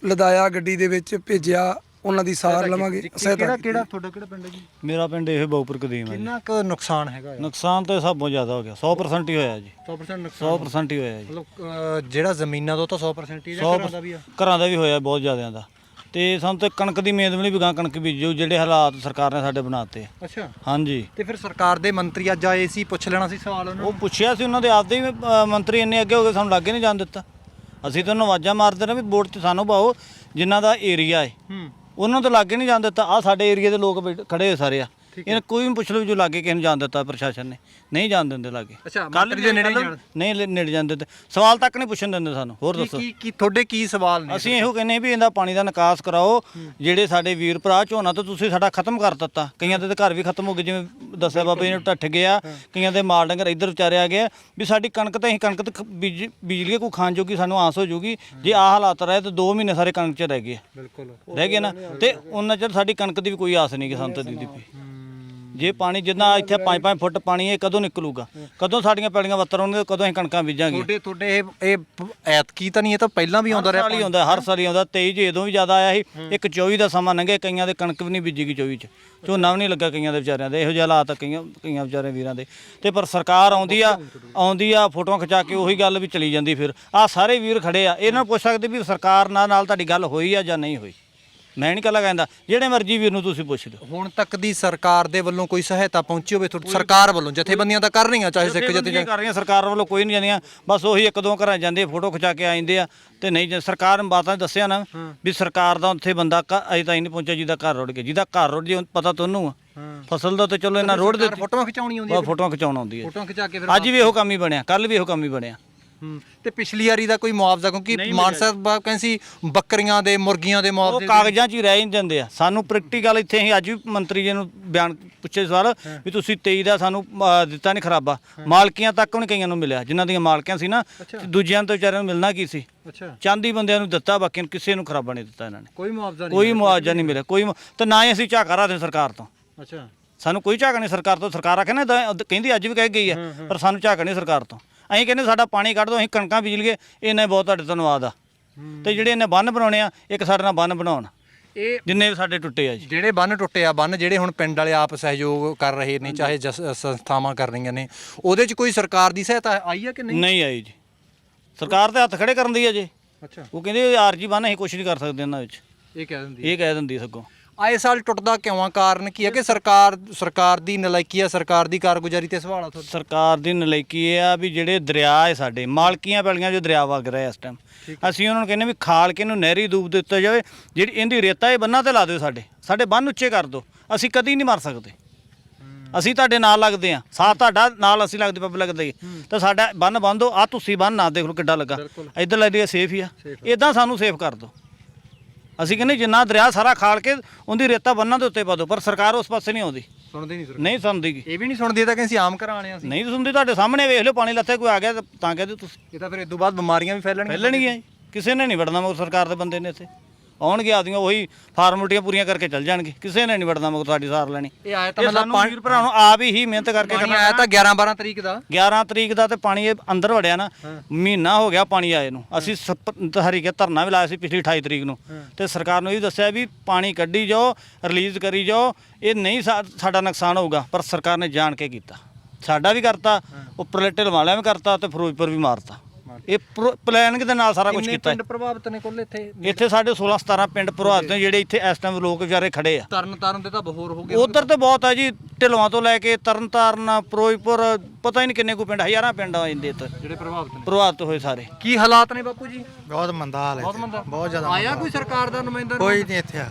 ਲਦਾਇਆ ਗੱਡੀ ਦੇ ਵਿੱਚ ਭੇਜਿਆ ਉਹਨਾਂ ਦੀ ਸਾਰ ਲਵਾਂਗੇ ਕਿਹੜਾ। ਕਿਹੜਾ ਤੁਹਾਡਾ ਕਿਹੜਾ ਪਿੰਡ ਹੈ ਜੀ? ਮੇਰਾ ਪਿੰਡ ਇਹ ਬਹੁਪੁਰ ਕਦੀਮ ਹੈ ਜੀ। ਕਿੰਨਾ ਕੁ ਨੁਕਸਾਨ ਹੈਗਾ ਨੁਕਸਾਨ ਤਾਂ ਸਭ ਬਹੁਤ ਜ਼ਿਆਦਾ ਹੋ ਗਿਆ 100% ਹੀ ਹੋਇਆ ਜੀ। 100% ਨੁਕਸਾਨ। 100% ਹੀ ਹੋਇਆ ਜੀ। ਮਤਲਬ ਅਹ, ਜਿਹੜਾ ਜ਼ਮੀਨਾਂ ਦਾ ਉਹ ਤਾਂ 100% ਹੀ ਹੈ 100 ਘਰਾਂ ਦਾ ਵੀ ਆ? ਘਰਾਂ ਦਾ ਵੀ ਹੋਇਆ ਬਹੁਤ ਜ਼ਿਆਦਿਆਂ ਦਾ। ਤੇ ਸਾਨੂੰ ਤੇ ਕਣਕ ਦੀ ਮੇਦ ਵੀ ਨਹੀਂ ਵੀ ਗਾਂ ਕਣਕ ਬੀਜੋ ਜਿਹੜੇ ਹਾਲਾਤ ਸਰਕਾਰ ਨੇ ਸਾਡੇ ਬਣਾਤੇ। ਅੱਛਾ। ਹਾਂਜੀ। ਤੇ ਫਿਰ ਸਰਕਾਰ ਦੇ ਮੰਤਰੀ ਅੱਜ ਆਏ ਸੀ ਪੁੱਛ ਲੈਣਾ ਸੀ ਸਵਾਲ ਉਹਨਾਂ ਉਹ ਪੁੱਛਿਆ ਸੀ ਉਹਨਾਂ ਦੇ ਆਪਦੇ ਹੀ ਅ, ਮੰਤਰੀ ਇੰਨੇ ਅੱਗੇ ਹੋ ਗਏ ਸਾਨੂੰ ਲਾਗੇ ਨਹੀਂ ਜਾਣ ਦਿੱਤਾ। ਅਸੀਂ ਤਾਂ ਉਹਨਾਂ ਆਵਾਜ਼ਾਂ ਮਾਰਦੇ ਰਹੇ ਵੀ ਵੋਟ ਤੇ ਸਾਨੂੰ ਪਾਓ ਜਿਨ੍ਹਾਂ ਦਾ ਏਰੀਆ ਹੈ ਹੂੰ। ਉਹਨਾਂ ਤੋਂ ਲਾਗੇ ਨਹੀਂ ਜਾਣ ਦਿੱਤਾ। ਆ ਸਾਡੇ ਏਰੀਆ ਦੇ ਲੋਕ ਬੈਠ- ਖੜੇ ਹੋਏ ਸਾਰੇ ਆ। ਇਹਨਾਂ ਕੋਈ ਵੀ ਪੁੱਛ ਲਓ ਜੋ ਲਾਗੇ ਕਿਸੇ ਨੂੰ ਜਾਣ ਦਿੱਤਾ ਪ੍ਰਸ਼ਾਸਨ ਨੇ ਨਹੀਂ ਜਾਣ ਦਿੰਦੇ ਲਾਗੇ। ਅੱਛਾ, ਮੰਤਰੀ ਦੇ ਨੇੜੇ ਜਾਣ- ਨਹੀਂ ਨੇੜੇ ਜਾਣ ਦਿੰਦੇ। ਸਵਾਲ ਤੱਕ ਨਹੀਂ ਪੁੱਛਣ ਦਿੰਦੇ ਸਾਨੂੰ ਹੋਰ ਕੀ ਦੱਸੋ। ਕੀ ਕੀ ਤੁਹਾਡੇ ਕੀ ਸਵਾਲ ਨੇ? ਅਸੀਂ ਇਹੋ ਕਹਿੰਨੇ ਵੀ ਇਹਦਾ ਪਾਣੀ ਦਾ ਨਿਕਾਸ ਕਰਾਓ ਜਿਹੜੇ ਸਾਡੇ ਵੀਰ ਭਰਾ ਝੋਨਾ ਤਾਂ ਤੁਸੀਂ ਸਾਡਾ ਖਤਮ ਕਰ ਦਿੱਤਾ। ਕਈਆਂ ਦੇ ਤਾਂ ਘਰ ਵੀ ਖਤਮ ਹੋ ਗਏ ਜਿਵੇਂ ਦੱਸਿਆ ਬਾਬਾ ਜੀ ਨੇ ਟੱਠ ਗਿਆ ਕਈਆਂ ਦੇ ਮਾਲ ਡੰਗਰ ਇੱਧਰ ਵਿਚਾਰੇ ਆ ਗਏ। ਵੀ ਸਾਡੀ ਕਣਕ ਤਾਂ ਅਸੀਂ ਕਣਕ ਤੇ ਖ- ਬੀਜ ਬੀਜ ਕੋਈ ਖਾਣ ਜੋਗੀ ਸਾਨੂੰ ਆਸ ਹੋ ਜੂਗੀ। ਜੇ ਆਹ ਹਾਲਾਤ ਰਹੇ ਤਾਂ 2 ਮਹੀਨੇ ਸਾਰੇ ਕਣਕ 'ਚ ਰਹਿ ਗਏ। ਬਿਲਕੁਲ। ਰਹਿ ਗਏ ਨਾ। ਤੇ ਉਹਨਾਂ ਚਿਰ ਸਾਡੀ ਕਣਕ ਦੀ ਵੀ ਕੋਈ ਆਸ ਨਹੀਂ ਕਿ ਸਾਨੂੰ ਤਾਂ ਦੀਦੀ ਪਈ ਜੇ ਪਾਣੀ ਜਿੰਨਾ ਇੱਥੇ 5-5 ਫੁੱਟ ਪਾਣੀ ਇਹ ਕਦੋਂ ਨਿਕਲੂਗਾ? ਕਦੋਂ ਸਾਡੀਆਂ ਪੈਲੀਆਂ ਵੱਤਰ ਹੋਣਗੀਆਂ ਕਦੋਂ ਅਸੀਂ ਕਣਕਾਂ ਬੀਜਾਂਗੇ ਤੁਹਾਡੇ ਤੁਹਾਡੇ ਇਹ ਇਹ ਐਤਕੀ ਤਾਂ ਨਹੀਂ ਇਹ ਤਾਂ ਪਹਿਲਾਂ ਵੀ ਆਉਂਦਾ ਹਰ ਰਿਹਾ ਸਾਲ ਹੀ ਆਉਂਦਾ ਹਰ ਸਾਲ ਹੀ ਆਉਂਦਾ। 23 ਚ ਇਦੋਂ ਵੀ ਜ਼ਿਆਦਾ ਆਇਆ ਸੀ ਇੱਕ 24 ਦਾ ਸਮਾਂ ਲੰਘਿਆ ਕਈਆਂ ਦੇ ਕਣਕ ਵੀ ਨਹੀਂ ਬੀਜੀ ਗਈ 24 ਚ। ਝੋਨਾ ਵੀ ਨਹੀਂ ਲੱਗਾ ਕਈਆਂ ਦੇ ਵਿਚਾਰਿਆਂ ਦੇ ਇਹੋ ਜਿਹੇ ਹਾਲਾਤ ਆ ਕਈਆਂ ਕਈਆਂ ਵਿਚਾਰੇ ਵੀਰਾਂ ਦੇ। ਤੇ ਪਰ ਸਰਕਾਰ ਆਉਂਦੀ ਆ ਆਉਂਦੀ ਆ ਫੋਟੋਆਂ ਖਿਚਾ ਕੇ ਉਹੀ ਗੱਲ ਵੀ ਚਲੀ ਜਾਂਦੀ ਫਿਰ। ਆ ਸਾਰੇ ਵੀਰ ਖੜੇ ਆ ਇਹਨਾਂ ਨੂੰ ਪੁੱਛ ਸਕਦੇ ਵੀ ਸਰਕਾਰ ਨਾਲ ਨਾਲ ਤੁਹਾਡੀ ਗੱਲ ਹੋਈ ਆ ਜਾਂ ਨਹੀਂ ਹੋਈ। ਮੈਂ ਨਹੀਂ ਕੱਲਾ ਕਹਿੰਦਾ ਜਿਹੜੇ ਮਰਜ਼ੀ ਵੀਰ ਨੂੰ ਤੁਸੀਂ ਪੁੱਛ ਲਿਓ। ਹੁਣ ਤੱਕ ਦੀ ਸਰਕਾਰ ਦੇ ਵੱਲੋਂ ਕੋਈ ਸਹਾਇਤਾ ਪਹੁੰਚੀ ਹੋਵੇ ਤੁਹਾਡੀ ਸਰਕਾਰ ਵੱਲੋਂ ਜਥੇਬੰਦੀਆਂ ਤਾਂ ਕਰ ਰਹੀਆਂ ਚਾਹੇ ਸਿੱਖ ਜਥੇਬੰਦੀਆਂ ਜਥੇ ਕਰ ਰਹੀਆਂ ਸਰਕਾਰ ਵੱਲੋਂ ਕੋਈ ਨਹੀਂ ਜਾਂਦੀਆਂ ਬਸ ਉਹੀ ਇੱਕ ਦੋ ਘਰਾਂ ਜਾਂਦੇ ਫੋਟੋ ਖਿਚਾ ਕੇ ਆ ਜਾਂਦੇ ਆ ਤੇ ਨਹੀਂ ਜੇ ਸਰਕਾਰ ਨੇ ਬਾਤਾਂ ਦੱਸਿਆ ਨਾ ਵੀ ਸਰਕਾਰ ਦਾ ਉੱਥੇ ਬੰਦਾ ਕ- ਅਜੇ ਤਾਂ ਹੀ ਨਹੀਂ ਪਹੁੰਚਿਆ ਜਿਹਦਾ ਘਰ ਰੁੜ ਗਿਆ। ਜਿਹਦਾ ਘਰ ਰੁੜ ਜੇ ਪਤਾ ਤੁਹਾਨੂੰ ਆ। ਫਸਲ ਦਾ ਤੇ ਚਲੋ ਇਹਨਾਂ ਰੋਡ ਦੇ ਫੋਟੋਆਂ ਖਿਚਾਉਣੀ ਆਉਂਦੀ ਉਹ ਫੋਟੋਆਂ ਖਿਚਾਉਣ ਆਉਂਦੀ ਹੈ। ਫੋਟੋਆਂ ਖਿਚਾ ਕੇ ਫਿਰ ਅੱਜ ਵੀ ਇਹੋ ਕੰਮ ਹੀ ਬਣਿਆ ਕੱਲ ਵੀ ਇਹੋ ਕੰਮ ਹੀ ਬਣਿਆ। ਹੂੰ। ਤੇ ਪਿਛਲੀ ਵਾਰੀ ਦਾ ਕੋਈ ਮੁਆਵਜ਼ਾ ਕਿਉਂਕਿ ਮਾਨ ਸਾਹਿਬ ਕਹਿੰਦੇ ਸੀ ਬੱਕਰੀਆਂ ਦੇ ਮੁਰਗੀਆਂ ਦੇ ਉਹ ਮੁਆਵਜ਼ੇ ਕਾਗਜ਼ਾਂ 'ਚ ਹੀ ਰਹਿ ਜਾਂਦੇ ਆ। ਸਾਨੂੰ ਪ੍ਰੈਕਟੀਕਲ ਇੱਥੇ ਅਸੀਂ ਅੱਜ ਵੀ ਮੰਤਰੀ ਜੀ ਨੂੰ ਬਿਆਨ ਪੁੱਛੇ ਸਵਾਲ ਵੀ ਤੁਸੀਂ 23 ਦਾ ਸਾਨੂੰ ਅ, ਦਿੱਤਾ ਨਹੀਂ ਖਰਾਬਾ। ਮਾਲਕੀਆਂ ਤੱਕ ਵੀ ਕਈਆਂ ਨੂੰ ਮਿਲਿਆ। ਜਿਨ੍ਹਾਂ ਦੀਆਂ ਮਾਲਕੀਆਂ ਸੀ ਨਾ ਤੇ ਦੂਜਿਆਂ ਤੋਂ ਵਿਚਾਰਿਆਂ ਨੂੰ ਮਿਲਣਾ ਕੀ ਸੀ? ਅੱਛਾ। ਚਾਂਦੀ ਬੰਦਿਆਂ ਨੂੰ ਦਿੱਤਾ ਬਾਕੀਆਂ ਨੂੰ ਕਿਸੇ ਨੂੰ ਖਰਾਬਾ ਨਹੀਂ ਦਿੱਤਾ ਇਹਨਾਂ ਨੇ। ਕੋਈ ਮੁਆਵਜ਼ਾ ਨਹੀਂ ਕੋਈ ਮੁਆਵਜ਼ਾ ਨਹੀਂ ਮਿਲਿਆ। ਕੋਈ ਮੁ- ਤੇ ਨਾ ਹੀ ਅਸੀਂ ਝਾਕਾ ਰੱਖਦੇ ਸਰਕਾਰ ਤੋਂ। ਅੱਛਾ। ਸਾਨੂੰ ਕੋਈ ਝਾਕਾ ਨਹੀਂ ਸਰਕਾਰ ਤੋਂ ਸਰਕਾਰ ਆਖੇ ਨਾ ਏਦਾਂ- ਕਹਿੰਦੀ ਅੱਜ ਵੀ ਕਹਿ ਗਈ ਆ ਪਰ ਸਾਨੂੰ ਝਾਕਾ ਨਹੀਂ ਸਰਕਾਰ ਤੋਂ। ਅਸੀਂ ਕਹਿੰਦੇ ਸਾਡਾ ਪਾਣੀ ਕੱਢ ਦਿਓ ਅਸੀਂ ਕਣਕਾਂ ਬੀਜ ਲਈਏ। ਹੀ ਬਹੁਤ ਤੁਹਾਡੇ ਧੰਨਵਾਦ ਆ। ਤੇ ਜਿਹੜੇ ਇਹਨੇ ਬੰਨ ਬਣਾਉਣੇ ਆ ਇੱਕ ਸਾਡੇ ਨਾਲ ਬੰਨ ਬਣਾਉਣ। ਇਹ ਜਿੰਨੇ ਵੀ ਸਾਡੇ ਟੁੱਟੇ ਆ ਜੀ। ਜਿਹੜੇ ਬੰਨ ਟੁੱਟੇ ਆ ਬੰਨ ਜਿਹੜੇ ਹੁਣ ਪਿੰਡ ਵਾਲੇ ਆਪ ਸਹਿਯੋਗ ਕਰ ਰਹੇ ਨੇ ਚਾਹੇ ਜਸ- ਸੰਸਥਾਵਾਂ ਕਰ ਰਹੀਆਂ ਨੇ ਉਹਦੇ 'ਚ ਕੋਈ ਸਰਕਾਰ ਦੀ ਸਹਾਇਤਾ ਆਈ ਹੈ ਕਿ ਨਹੀਂ? ਨਹੀਂ ਆਈ ਜੀ। ਸਰਕਾਰ ਤੇ ਹੱਥ ਖੜੇ ਕਰਨ ਦੀ ਹੈ ਜੀ। ਅੱਛਾ। ਉਹ ਕਹਿੰਦੇ ਆਰਜੀ ਬੰਨ ਅਸੀਂ ਕੁਝ ਨਹੀਂ ਕਰ ਸਕਦੇ ਇਹਨਾਂ ਵਿੱਚ। ਇਹ ਕਹਿ ਦਿੰਦੀ ਇਹ ਕਹਿ ਦਿੰਦੀ ਸਗੋਂ। ਆਏ ਸਾਲ ਟੁੱਟਦਾ ਕਿਉਂ ਆ? ਕਾਰਨ ਕੀ ਹੈ ਕਿ ਸਰਕਾਰ ਸਰਕਾਰ ਦੀ ਨਲਾਇਕੀ ਆ ਸਰਕਾਰ ਦੀ ਕਾਰਗੁਜ਼ਾਰੀ ਤੇ ਸਵਾਲ ਆ ਤੁਹਾਡਾ? ਸਰਕਾਰ ਦੀ ਨਲਾਇਕੀ ਇਹ ਆ ਵੀ ਜਿਹੜੇ ਦਰਿਆ ਹੈ ਸਾਡੇ ਮਾਲਕੀਆਂ ਪੈਲੀਆਂ ਜੋ ਦਰਿਆ ਵਗ ਰਿਹਾ ਇਸ ਟਾਈਮ ਅਸੀਂ ਉਹਨਾਂ ਨੂੰ ਕਹਿੰਦੇ ਵੀ ਖਾਲ ਕੇ ਇਹਨੂੰ ਨਹਿਰੀ ਰੂਪ ਦਿੱਤਾ ਜਾਵੇ ਜਿਹੜੀ ਇਹਦੀ ਰੇਤਾ ਇਹ ਬੰਨਾਂ ਤੇ ਲਾ ਦਿਓ ਸਾਡੇ ਸਾਡੇ ਬੰਨ ਉੱਚੇ ਕਰ ਦਿਓ ਅਸੀਂ ਕਦੀ ਨਹੀਂ ਮਰ ਸਕਦੇ। ਅਸੀਂ ਤੁਹਾਡੇ ਨਾਲ ਲੱਗਦੇ ਆ ਸਾਥ ਤੁਹਾਡਾ ਨਾਲ ਅਸੀਂ ਲੱਗਦੇ ਪਬਲਿਕ ਦੇ। ਤਾਂ ਸਾਡਾ ਬੰਨ ਬੰਦੋ ਆ ਤੁਸੀਂ ਬੰਨ ਨਾ ਦੇਖ ਲਓ ਕਿੱਡਾ ਲੱਗਾ। ਇੱਧਰ ਲੱਗਦੀ ਸੇਫ ਹੀ ਆ। ਇਦਾਂ ਸਾਨੂੰ ਸੇਫ ਕਰ ਦਿਓ। ਅਸੀਂ ਕਹਿੰਦੇ ਜਿੰਨਾ ਦਰਿਆ ਸਾਰਾ ਖਾਲ ਕੇ ਉਹਦੀ ਰੇਤਾ ਬੰਨਾਂ ਦੇ ਉੱਤੇ ਪਾ ਦਿਓ ਪਰ ਸਰਕਾਰ ਉਸ ਪਾਸੇ ਨਹੀਂ ਆਉਂਦੀ। ਸੁਣਦੇ ਨਹੀਂ ਨਹੀਂ ਸੁਣਦੀ ਗੀ। ਇਹ ਵੀ ਨਹੀਂ ਸੁਣਦੀ ਤਾਂ ਕਹਿੰਦੇ ਸੀ ਆਮ ਕਰਾਣੇ ਅਸੀਂ। ਨਹੀਂ ਸੁਣਦੀ ਤੁਹਾਡੇ ਸਾਹਮਣੇ ਵੇਖ ਲਿਓ ਪਾਣੀ ਲੱਥੇ ਕੋਈ ਆ ਗਿਆ ਤਾਂ ਤਾਂ ਕਹਦੇ ਤੁਸੀਂ। ਇਹ ਤਾਂ ਫਿਰ ਇਸ ਤੋਂ ਬਾਅਦ ਬਿਮਾਰੀਆਂ ਵੀ ਫੈਲਣਗੀਆਂ। ਫੈਲਣਗੀਆਂ ਜੀ। ਕਿਸੇ ਨੇ ਨਹੀਂ ਵੜਨਾ ਮਗਰ ਸਰਕਾਰ ਦੇ ਬੰਦੇ ਨੇ ਇੱਥੇ। ਆਉਣਗੇ ਆਦੀਆਂ ਉਹੀ ਫਾਰਮੈਲਿਟੀਆਂ ਪੂਰੀਆਂ ਕਰਕੇ ਚੱਲ ਜਾਣਗੇ। ਕਿਸੇ ਨੇ ਨਹੀਂ ਵੜਨਾ ਮਗਰ ਸਾਡੀ ਸਾਰ ਲੈਣੀ। ਇਹ ਆਇਆ ਤਾਂ ਇਹ ਮਤਲਬ ਸਾਨੂੰ ਵੀਰ ਭਰਾ ਨੂੰ ਆਪ ਹੀ ਮਿਹਨਤ ਕਰਕੇ ਪਾਣੀ ਕਰਨਾ ਆਇਆ ਤਾਂ 11 12 ਤਰੀਕ ਦਾ। 11 ਤਰੀਕ ਦਾ ਤੇ ਪਾਣੀ ਇਹ ਅੰਦਰ ਵੜਿਆ ਨਾ ਮਹੀਨਾ ਹੋ ਗਿਆ ਪਾਣੀ ਆਏ ਨੂੰ। ਅਸੀਂ ਹਰੀ ਕੇ ਧਰਨਾ ਵੀ ਲਾਇਆ ਸੀ ਪਿਛਲੀ 28 ਤਰੀਕ ਨੂੰ। ਤੇ ਸਰਕਾਰ ਨੂੰ ਇਹ ਵੀ ਦੱਸਿਆ ਵੀ ਪਾਣੀ ਕੱਢੀ ਜਾਓ ਰਿਲੀਜ਼ ਕਰੀ ਜਾਓ ਇਹ ਨਹੀਂ ਸਾ- ਸਾਡਾ ਨੁਕਸਾਨ ਹੋਊਗਾ ਪਰ ਸਰਕਾਰ ਨੇ ਜਾਣ ਕੇ ਕੀਤਾ। ਸਾਡਾ ਵੀ ਕਰਤਾ ਉੱਪਰਲੇ ਢਿੱਲ ਵਾਲਿਆਂ ਵੀ ਕਰਤਾ ਤੇ ਫਿਰੋਜ਼ਪੁਰ ਵੀ ਮਾਰਤਾ। ਇਹ ਪਲਾਨਿੰਗ ਦੇ ਨਾਲ ਸਾਰਾ ਕੁਝ ਕੀਤਾ ਪਿੰਡ ਪ੍ਰਭਾਵਿਤ ਨੇ ਕੁੱਲ ਇੱਥੇ? ਇੱਥੇ ਸਾਡੇ 16 17 ਪਿੰਡ ਪ੍ਰਭਾਵਿਤ ਨੇ ਜਿਹੜੇ ਇੱਥੇ ਇਸ ਟਾਈਮ ਲੋਕ ਵਿਚਾਰੇ ਖੜੇ ਆ। ਤਰਨ ਤਾਰਨ ਦੇ ਤਾਂ ਹੋਰ ਹੋ ਗਏ। ਉਧਰ ਤੇ ਬਹੁਤ ਆ ਜੀ ਢਿਲਵਾਂ ਤੋਂ ਲੈ ਕੇ ਤਰਨਤਾਰਨ ਫਿਰੋਜ਼ਪੁਰ ਪਤਾ ਹੀ ਨਹੀਂ ਕਿੰਨੇ ਕੋ ਪਿੰਡ ਹਜ਼ਾਰਾਂ ਪਿੰਡ ਆ ਜਾਂਦੇ ਇੱਥੇ। ਜਿਹੜੇ ਪ੍ਰਭਾਵਿਤ ਨੇ। ਪ੍ਰਭਾਵਿਤ ਹੋਏ ਸਾਰੇ। ਕੀ ਹਾਲਾਤ ਨੇ ਬਾਪੂ ਜੀ? ਬਹੁਤ ਮੰਦਾ ਹਾਲ ਹੈ ਬਹੁਤ ਮੰਦਾ। ਬਹੁਤ ਜ਼ਿਆਦਾ ਆਇਆ ਕੋਈ ਸਰਕਾਰ ਦਾ ਨੁਮਾਇੰਦਾ ਕੋਈ ਨਹੀਂ ਇੱਥੇ ਆ।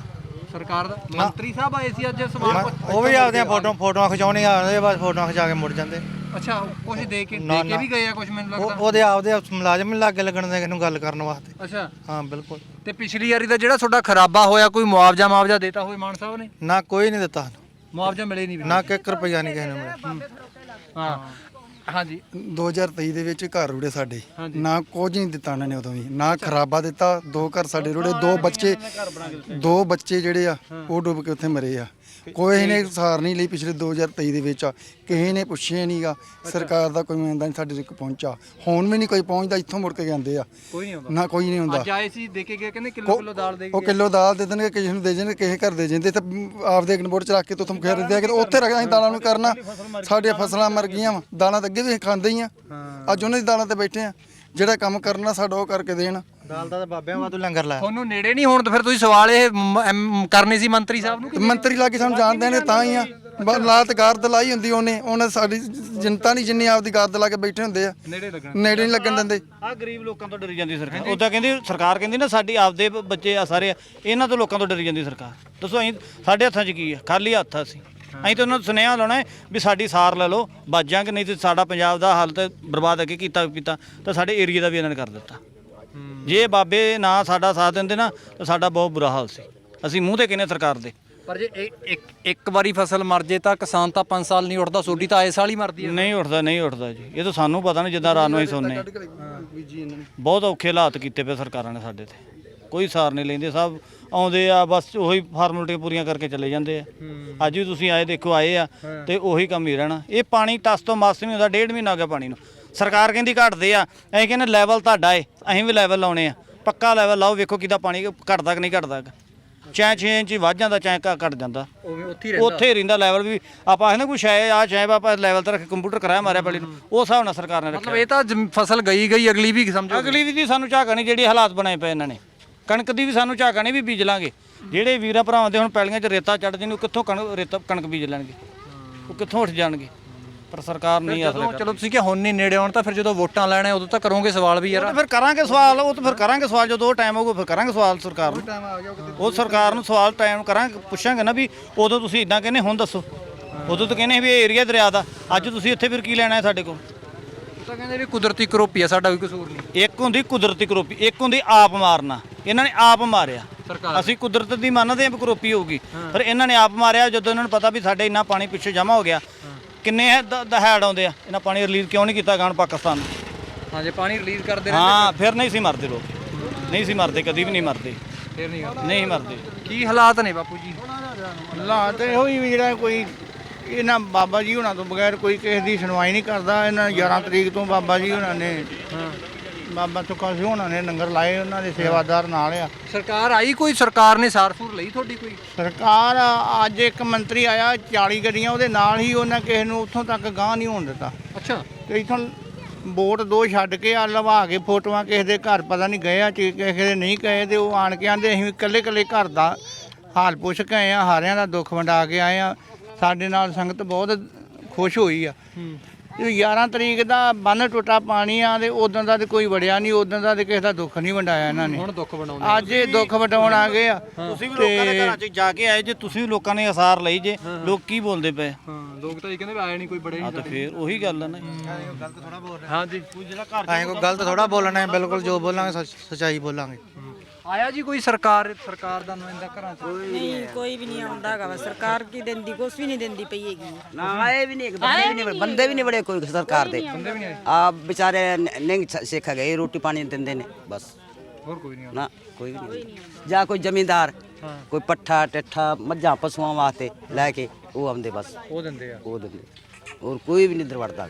ਸਰਕਾਰ ਦਾ? ਮੰਤਰੀ ਸਾਹਿਬ ਆਏ ਸੀ ਅੱਜ ਸਵਾਲ ਉਹ ਵੀ ਆਪਦੀਆਂ ਫੋਟੋ ਫੋਟੋਆਂ ਖਿਚਾਉਣੀ ਆਉਂਦੇ ਬਸ ਫੋਟੋਆਂ ਖਿਚਾ ਕੇ ਮੁੜ ਜਾਂਦੇ। ਅੱਛਾ ਕੁਝ ਦੇ ਕੇ ਨਾ, ਦੇ ਕੇ ਨਾ। ਵੀ ਗਏ ਆ ਕੁਝ ਮੈਨੂੰ ਉਹ ਲੱਗਦਾ? ਉਹਦੇ ਆਪਦੇ ਮੁਲਾਜ਼ਮ ਹੀ ਲੱਗੇ ਲੱਗਣ ਦੇ ਇਹਨੂੰ ਗੱਲ ਕਰਨ ਵਾਸਤੇ। ਅੱਛਾ। ਹਾਂ ਬਿਲਕੁਲ। ਤੇ ਪਿਛਲੀ ਵਾਰੀ ਦਾ ਜਿਹੜਾ ਤੁਹਾਡਾ ਖਰਾਬਾ ਹੋਇਆ ਕੋਈ ਮੁਆਵਜ਼ਾ ਮੁਆਵਜ਼ਾ ਦੇਤਾ ਹੋਵੇ ਮਾਨ ਸਾਹਿਬ ਨੇ? ਨਾ ਕੋਈ ਨਹੀਂ ਦਿੱਤਾ। ਸਾਨੂੰ। ਮੁਆਵਜ਼ਾ ਮਿਲੇ ਨਹੀਂ ਨਾ ਕਿ ਇੱਕ ਰੁਪਈਆ ਨਹੀਂ ਕਿਸੇ ਨੂੰ ਮਿਲਿਆ। ਹਾਂ। ਹਾਂਜੀ। 2023 ਦੇ ਵਿੱਚ ਘਰ ਰੁੜੇ ਸਾਡੇ। ਨਾ ਕੁਝ ਨਹੀਂ ਦਿੱਤਾ ਉਹਨਾਂ ਨੇ ਉਦੋਂ ਵੀ। ਨਾ ਖਰਾਬਾ ਦਿੱਤਾ ਦੋ ਘਰ ਸਾਡੇ ਰੁੜੇ ਦੋ ਬੱਚੇ ਦੋ ਬੱਚੇ ਜਿਹੜੇ ਆ ਉਹ ਡੁੱਬ ਕੇ ਉੱਥੇ ਮਰੇ ਆ। ਕੋਈ ਨੇ ਸਾਰ ਨਹੀਂ ਲਈ ਪਿਛਲੇ 2023 ਦੇ ਵਿੱਚ ਕਿਸੇ ਨੇ ਪੁੱਛਿਆ ਨਹੀਂਗਾ ਸਰਕਾਰ ਦਾ ਕੋਈ ਨੁਮਾਇੰਦਾ ਨਹੀਂ ਸਾਡੇ ਤੱਕ ਪਹੁੰਚਾ। ਹੁਣ ਵੀ ਨਹੀਂ ਕੋਈ ਪਹੁੰਚਦਾ ਇੱਥੋਂ ਮੁੜ ਕੇ ਜਾਂਦੇ ਆ। ਕੋਈ ਨਹੀਂ ਆਉਂਦਾ। ਨਾ ਕੋਈ ਨਹੀਂ ਹੁੰਦਾ ਅੱਜ ਆਏ ਸੀ ਦੇ ਕੇ ਗਏ ਕਹਿੰਦੇ ਕਿਲੋ ਕਿਲੋ ਦਾਲ ਦੇ ਉਹ ਕਿਲੋ ਦਾਲ ਦੇ ਦੇਣਗੇ ਕਿਸੇ ਨੂੰ ਦੇ ਦੇਣਗੇ ਕਿਸੇ ਘਰ ਦੇ ਜਾਂਦੇ। ਤੇ ਆਪਦੇ ਗਨਬੋਰਡ ਚ ਰੱਖ ਕੇ ਤੁਮ ਖੇਰ ਦਿਆ ਕਿ ਉੱਥੇ ਰੱਖਣਾ ਅਸੀਂ ਦਾਲਾਂ ਨੂੰ ਕਰਨਾ। ਸਾਡੀਆਂ ਫਸਲਾਂ ਮਰ ਗਈਆਂ। ਦਾਲਾਂ ਤਾਂ ਅੱਗੇ ਵੀ ਖਾਂਦੇ ਹੀ ਆ। ਅੱਜ ਉਹਨਾਂ ਦੀ ਦਾਲਾਂ ਤੇ ਬੈਠੇ ਆ। ਜਿਹੜਾ ਕੰਮ ਕਰਨਾ ਸਾਡਾ ਉਹ ਕਰਕੇ ਦੇਣ। ਦਾਲ ਦਾ ਤਾਂ ਬਾਬਿਆਂ ਵਾਧੂ ਲੰਗਰ ਲਾਇਆ ਤੁਹਾਨੂੰ ਨੇੜੇ ਨਹੀਂ ਹੋਣ ਤਾਂ ਫਿਰ ਤੁਸੀਂ ਸਵਾਲ ਇਹ ਮ- ਐਮ- ਕਰਨੇ ਸੀ ਮੰਤਰੀ ਸਾਹਿਬ ਨੂੰ ਤੇ ਮੰਤਰੀ ਲਾ ਕੇ ਸਾਨੂੰ ਜਾਣਦੇ ਨੇ ਤਾਂ ਹੀ ਆ। ਬ- ਲਾਤ ਗਾਰਦ ਲਾਈ ਹੁੰਦੀ ਉਹਨੇ ਉਹਨੇ ਸਾਡੀ ਜਨਤਾ ਨਹੀਂ ਜਿੰਨੀ ਆਪਦੀ ਗਾਰਦ ਲਾ ਕੇ ਬੈਠੇ ਹੁੰਦੇ ਆ। ਨੇੜੇ ਲੱਗਣ। ਨੇੜੇ ਨਹੀਂ ਲੱਗਣ ਦਿੰਦੇ। ਆ ਗਰੀਬ ਲੋਕਾਂ ਤੋਂ ਡਰੀ ਜਾਂਦੀ ਸਰਕਾਰ। ਉਹ ਤਾਂ ਕਹਿੰਦੀ ਸਰਕਾਰ ਕਹਿੰਦੀ ਨਾ ਸਾਡੀ ਆਪਦੇ ਬ- ਬੱਚੇ ਆ ਸਾਰੇ ਆ, ਇਹਨਾਂ ਤੋਂ ਲੋਕਾਂ ਤੋਂ ਡਰੀ ਜਾਂਦੀ ਸਰਕਾਰ। ਦੱਸੋ ਅਸੀਂ ਸਾਡੇ ਹੱਥਾਂ 'ਚ ਕੀ ਆ? ਖਾਲੀ ਹੱਥ ਆ ਅਸੀਂ। ਅਸੀਂ ਤਾਂ ਉਹਨਾਂ ਨੂੰ ਸੁਨੇਹਾ ਲਾਉਣਾ ਹੈ ਵੀ ਸਾਡੀ ਸਾਰ ਲੈ ਲਓ ਬਚ ਜਾਾਂਗੇ ਨਹੀਂ ਤੇ ਸਾਡਾ ਪੰਜਾਬ ਦਾ ਹਾਲ ਤੇ ਬਰਬਾਦ ਅੱਗੇ ਕੀਤਾ ਕੀਤਾ ਤਾਂ ਸਾਡੇ ਏਰੀਆ ਦਾ ਵੀ ਇਹਨਾਂ ਨੇ ਕਰ ਦਿੱਤਾ। ਜੇ ਬਾਬੇ ਨਾ ਸਾਡਾ ਸਾਥ ਦਿੰਦੇ ਨਾ ਤਾਂ ਸਾਡਾ ਬਹੁਤ ਬੁਰਾ ਹਾਲ ਸੀ। ਅਸੀਂ ਮੂੰਹ ਤੇ ਕਹਿੰਦੇ ਸਰਕਾਰ ਦੇ। ਪਰ ਜੇ ਇਹ- ਇੱਕ ਇੱਕ ਵਾਰੀ ਫਸਲ ਮਰ ਜੇ ਤਾਂ ਕਿਸਾਨ ਤਾਂ 5 ਸਾਲ ਨਹੀਂ ਉੱਠਦਾ ਸੋਡੀ ਤਾਂ ਆਏ ਸਾਲ ਹੀ ਮਰਦੀ ਹੈ। ਨਹੀਂ ਉੱਠਦਾ ਨਹੀਂ ਉੱਠਦਾ ਜੀ। ਇਹ ਤਾਂ ਸਾਨੂੰ ਪਤਾ ਨਹੀਂ ਜਿੱਦਾਂ ਰਾਤ ਨੂੰ ਹੀ ਸੌਂਦੇ ਹਾਂ। ਬਹੁਤ ਔਖੇ ਹਾਲਾਤ ਕੀਤੇ ਪਏ ਸਰਕਾਰਾਂ ਨੇ ਸਾਡੇ ਤੇ। ਕੋਈ ਸਾਰ ਨਹੀਂ ਲੈਂਦੇ ਸਭ ਆਉਂਦੇ ਆ ਬਸ ਉਹੀ ਫਾਰਮੈਲਿਟੀਆਂ ਪੂਰੀਆਂ ਕਰਕੇ ਚਲੇ ਜਾਂਦੇ ਆ। ਅੱਜ ਵੀ ਤੁਸੀਂ ਆਏ ਦੇਖੋ ਆਏ ਆ ਤੇ ਉਹੀ ਕੰਮ ਹੀ ਰਹਿਣਾ। ਇਹ ਪਾਣੀ ਟਸ ਤੋਂ ਮਸ ਨਹੀਂ ਹੁੰਦਾ ਡੇਢ ਮਹੀਨਾ ਹੋ ਗਿਆ ਪਾਣੀ ਨੂੰ। ਸਰਕਾਰ ਕਹਿੰਦੀ ਘਟਦੇ ਆ। ਅਸੀਂ ਕਹਿੰਦੇ ਲੈਵਲ ਤੁਹਾਡਾ ਏ ਅਸੀਂ ਵੀ ਲੈਵਲ ਲਾਉਣੇ ਆ। ਪੱਕਾ ਲੈਵਲ ਲਾਓ ਵੇਖੋ ਕਿਦਾ ਪਾਣੀ ਘਟਦਾ ਕਿ ਨਹੀਂ ਘਟਦਾ। ਚਾਹੇ 6 ਇੰਚ ਹੀ ਵੱਧ ਜਾਂਦਾ ਚਾਹੇ ਘਟ ਜਾਂਦਾ। ਉੱਥੇ ਹੀ ਉੱਥੇ ਹੀ ਰਹਿੰਦਾ ਲੈਵਲ ਵੀ। ਆਪਾਂ ਆਖਦੇ ਕੋਈ ਸ਼ਾਇ ਆ ਸ਼ਾਇ ਆਪਾਂ ਲੈਵਲ ਤੇ ਰੱਖ ਕੰਪਿਊਟਰ ਕਰਾਇਆ ਮਾਰਿਆ ਪਹਿਲੇ ਨੂੰ। ਉਹ ਹਿਸਾਬ ਨਾਲ ਸਰਕਾਰ ਨੇ ਮਤਲਬ ਰੱਖਿਆ ਇਹ ਤਾਂ ਫਸਲ ਗਈ ਗਈ ਅਗਲੀ ਵੀ ਸਮਝੋ ਅਗਲੀ ਵੀ ਸਾਨੂੰ ਝਾਕਾ ਨਹੀਂ ਜਿਹੜੀ ਹਾਲਾਤ ਬਣਾਏ ਪਏ ਇਹਨਾਂ ਨੇ। ਕਣਕ ਦੀ ਵੀ ਸਾਨੂੰ ਝਾਕਾ ਨਹੀਂ ਵੀ ਬੀਜ ਲਾਂਗੇ। ਜਿਹੜੇ ਵੀਰਾਂ ਭਰਾਵਾਂ ਦੇ ਹੁਣ ਪੈਲੀਆਂ 'ਚ ਰੇਤਾ ਚੜ ਜਾਂਦੀ ਉਹ ਕਿੱਥੋਂ ਕਣਕ ਰੇਤਾ ਕਣਕ ਬੀਜ ਲੈਣਗੇ? ਉਹ ਕਿੱਥੋਂ ਉੱਠ ਜਾਣਗੇ? ਪਰ ਸਰਕਾਰ ਨਹੀਂ ਅਸਲ ਜਦੋਂ ਚਲੋ ਤੁਸੀਂ ਕਿ ਹੁਣ ਨਹੀਂ ਨੇੜੇ ਆਉਣ ਤਾਂ ਫਿਰ ਜਦੋਂ ਵੋਟਾਂ ਲੈਣੇ ਉਦੋਂ ਤਾਂ ਕਰੋਗੇ ਸਵਾਲ ਵੀ ਯਾਰ। ਫਿਰ ਕਰਾਂਗੇ ਸਵਾਲ ਉਹ ਤਾਂ ਫਿਰ ਕਰਾਂਗੇ ਸਵਾਲ ਜਦੋਂ ਉਹ ਟਾਈਮ ਆਊਗਾ ਫਿਰ ਕਰਾਂਗੇ ਸਵਾਲ ਸਰਕਾਰ ਨੂੰ। ਉਹ ਸਰਕਾਰ ਨੂੰ ਸਵਾਲ ਟਾਈਮ ਕਰਾਂਗੇ ਪੁੱਛਾਂਗੇ ਨਾ ਵੀ ਉਦੋਂ ਤੁਸੀਂ ਇਦਾਂ ਕਹਿੰਦੇ ਹੁਣ ਦੱਸੋ। ਉਦੋਂ ਤਾਂ ਕਹਿੰਦੇ ਵੀ ਇਹ ਏਰੀਆ ਦਰਿਆ ਦਾ ਅੱਜ ਤੁਸੀਂ ਇੱਥੇ ਫਿਰ ਕੀ ਲੈਣਾ ਹੈ ਸਾਡੇ ਕੋਲ? ਤਾਂ ਕਹਿੰਦੇ ਵੀ ਕੁਦਰਤੀ ਕਰੋਪੀ ਆ ਸਾਡਾ ਕੋਈ ਕਸੂਰ ਨਹੀਂ। ਇੱਕ ਹੁੰਦੀ ਕੁਦਰਤੀ ਕਰੋਪੀ ਇੱਕ ਹੁੰਦੀ ਆਪ ਮਾਰਨਾ। ਇਹਨਾਂ ਨੇ ਆਪ ਮਾਰਿਆ। ਅਸੀਂ ਕੁਦਰਤ ਦੀ ਮੰਨਦੇ ਹਾਂ ਵੀ ਕਰੋਪੀ ਹੋਊਗੀ। ਪਰ ਇਹਨਾਂ ਨੇ ਆਪ ਮਾਰਿਆ ਜਦੋਂ ਇਹਨਾਂ ਨੂੰ ਪਤਾ ਵੀ ਸਾਡੇ ਇੰਨਾ ਪਾਣੀ ਪਿੱਛੇ ਜਮਾ ਹੋ ਗਿਆ। ਕਿੰਨੇ ਦਹਾੜ ਆਉਂਦੇ ਆ। ਇਹਨਾਂ ਪਾਣੀ ਰਿਲੀਜ਼ ਕਿਉਂ ਨਹੀਂ ਕੀਤਾ ਗਾਣ ਪਾਕਿਸਤਾਨ ਨੂੰ? ਹਾਂ ਜੇ ਪਾਣੀ ਰਿਲੀਜ਼ ਕਰਦੇ ਹਾਂ ਫਿਰ ਨਹੀਂ ਸੀ ਮਰਦੇ ਲੋਕ। ਨਹੀਂ ਸੀ ਮਰਦੇ ਕਦੀ ਵੀ ਨਹੀਂ ਮਰਦੇ। ਫਿਰ ਨਹੀਂ ਨਹੀਂ ਮਰਦੇ। ਕੀ ਹਾਲਾਤ ਨੇ ਬਾਪੂ ਜੀ? ਹਾਲਾਤ ਇਹੋ ਹੀ ਵੀ ਜਿਹੜਾ ਕੋਈ ਇਹਨਾਂ ਬਾਬਾ ਜੀ ਹੁਣਾਂ ਤੋਂ ਬਗੈਰ ਕੋਈ ਕਿਸੇ ਦੀ ਸੁਣਵਾਈ ਨਹੀਂ ਕਰਦਾ। ਇਹਨਾਂ 11 ਤਰੀਕ ਤੋਂ ਬਾਬਾ ਜੀ ਹੁਣਾਂ ਨੇ। ਬਾਬਾ ਚੁੱਕਾ ਸੀ ਹੁਣਾਂ ਨੇ ਲੰਗਰ ਲਾਏ ਉਹਨਾਂ ਦੇ ਸੇਵਾਦਾਰ ਨਾਲ ਆ। ਸਰਕਾਰ ਆਈ ਕੋਈ? ਸਰਕਾਰ ਨੇ ਸਾਰਸੂਰ ਲਈ ਤੁਹਾਡੀ ਕੋਈ? ਸਰਕਾਰ ਅੱਜ ਇੱਕ ਮੰਤਰੀ ਆਇਆ 40 ਗੱਡੀਆਂ ਉਹਦੇ ਨਾਲ ਹੀ ਉਹਨਾਂ ਕਿਸੇ ਨੂੰ ਉੱਥੋਂ ਤੱਕ ਗਾਂ ਨਹੀਂ ਹੋਣ ਦਿੱਤਾ। ਅੱਛਾ। ਤੇ ਇਥੋਂ ਵੋਟ ਦੋ ਛੱਡ ਕੇ ਆ ਲਵਾ ਕੇ ਫੋਟੋਆਂ ਕਿਸੇ ਦੇ ਘਰ ਪਤਾ ਨਹੀਂ ਗਏ ਆ ਕਿ ਕਿਸੇ ਦੇ ਨਹੀਂ ਗਏ ਤੇ ਉਹ ਆਣ ਕੇ ਆਂਦੇ ਅਸੀਂ ਇਕੱਲੇ ਇਕੱਲੇ ਘਰ ਦਾ ਹਾਲ ਪੁੱਛ ਕੇ ਆਏ ਆ ਹਾਰਿਆਂ ਦਾ ਦੁੱਖ ਵੰਡਾ ਕੇ ਆਏ ਆ। ਸਾਡੇ ਨਾਲ ਸੰਗਤ ਬਹੁਤ ਖੁਸ਼ ਹੋਈ ਆ। 11 ਤਰੀਕ ਦਾ ਬੰਨ ਟੁੱਟਾ ਪਾਣੀ ਆ ਤੇ ਉਦੋਂ ਦਾ ਤੇ ਕੋਈ ਵੜਿਆ ਨਹੀਂ ਉਦੋਂ ਦਾ ਤੇ ਕਿਸੇ ਦਾ ਦੁੱਖ ਨਹੀਂ ਵੰਡਾਇਆ ਇਹਨਾਂ ਨੇ। ਹੁਣ ਦੁੱਖ ਬਣਾਉਂਦੇ ਅੱਜ ਇਹ ਦੁੱਖ ਵੰਡਾਉਣ ਆ ਗਏ ਆ। ਤੁਸੀਂ ਵੀ ਲੋਕਾਂ ਦੇ ਘਰਾਂ 'ਚ ਜਾ ਕੇ ਆਏ ਜੇ ਤੁਸੀਂ ਵੀ ਲੋਕਾਂ ਨੇ ਅਸਾਰ ਲਈ ਜੇ ਲੋਕ ਕੀ ਬੋਲਦੇ ਪਏ? ਹਾਂ ਲੋਕ ਤਾਂ ਇਹ ਕਹਿੰਦੇ ਵੀ ਆਏ ਨਹੀਂ ਕੋਈ ਬੜੇ ਆ ਤਾਂ ਫੇਰ ਉਹੀ ਗੱਲ ਆ ਨਾ ਹਾਂਜੀ ਐਂ ਕੋਈ ਗਲਤ ਥੋੜਾ ਬੋਲਣਾ ਹੈ ਬਿਲਕੁਲ ਜੋ ਬੋਲਾਂਗੇ ਸੱਚਾਈ ਬੋਲਾਂਗੇ। ਆਇਆ ਜੀ ਕੋਈ ਸਰਕਾਰ ਸਰਕਾਰ ਦਾ ਨੁਮਾਇੰਦਾ ਘਰਾਂ ਚ ਨਹੀਂ ਕੋਈ ਵੀ ਨਹੀਂ ਆਉਂਦਾ ਹੈਗਾ ਵਾ। ਸਰਕਾਰ ਕੀ ਦਿੰਦੀ ਕੁਛ ਵੀ ਨਹੀਂ ਦਿੰਦੀ ਪਈ ਹੈਗੀ। ਨਾ ਆਏ ਵੀ ਨਹੀਂ ਇੱਕ ਬੰਦੇ ਵੀ ਨਹੀਂ ਬੜੇ- ਬੰਦੇ ਵੀ ਨਹੀਂ ਬੜੇ ਕੋਈ ਸਰਕਾਰ ਦੇ। ਆ ਵਿਚਾਰੇ ਨਿੰਗ ਸਿੱਖ ਗਏ ਰੋਟੀ ਪਾਣੀ ਦਿੰਦੇ ਨੇ ਬਸ। ਹੋਰ ਕੋਈ ਨਹੀਂ ਨਾ ਕੋਈ ਵੀ ਨਹੀਂ ਜਾਂ ਕੋਈ ਜ਼ਮੀਂਦਾਰ ਕੋਈ ਪੱਠਾ ਟੱਠਾ ਮੱਝਾਂ ਪਸ਼ੂਆਂ ਵਾਸਤੇ ਲੈ ਕੇ ਉਹ ਆਉਂਦੇ ਬਸ। ਉਹ ਦਿੰਦੇ ਆ। ਉਹ ਦਿੰਦੇ। ਹੋਰ ਕੋਈ ਵੀ ਨਹੀਂ ਦਰ ਵੜਦਾ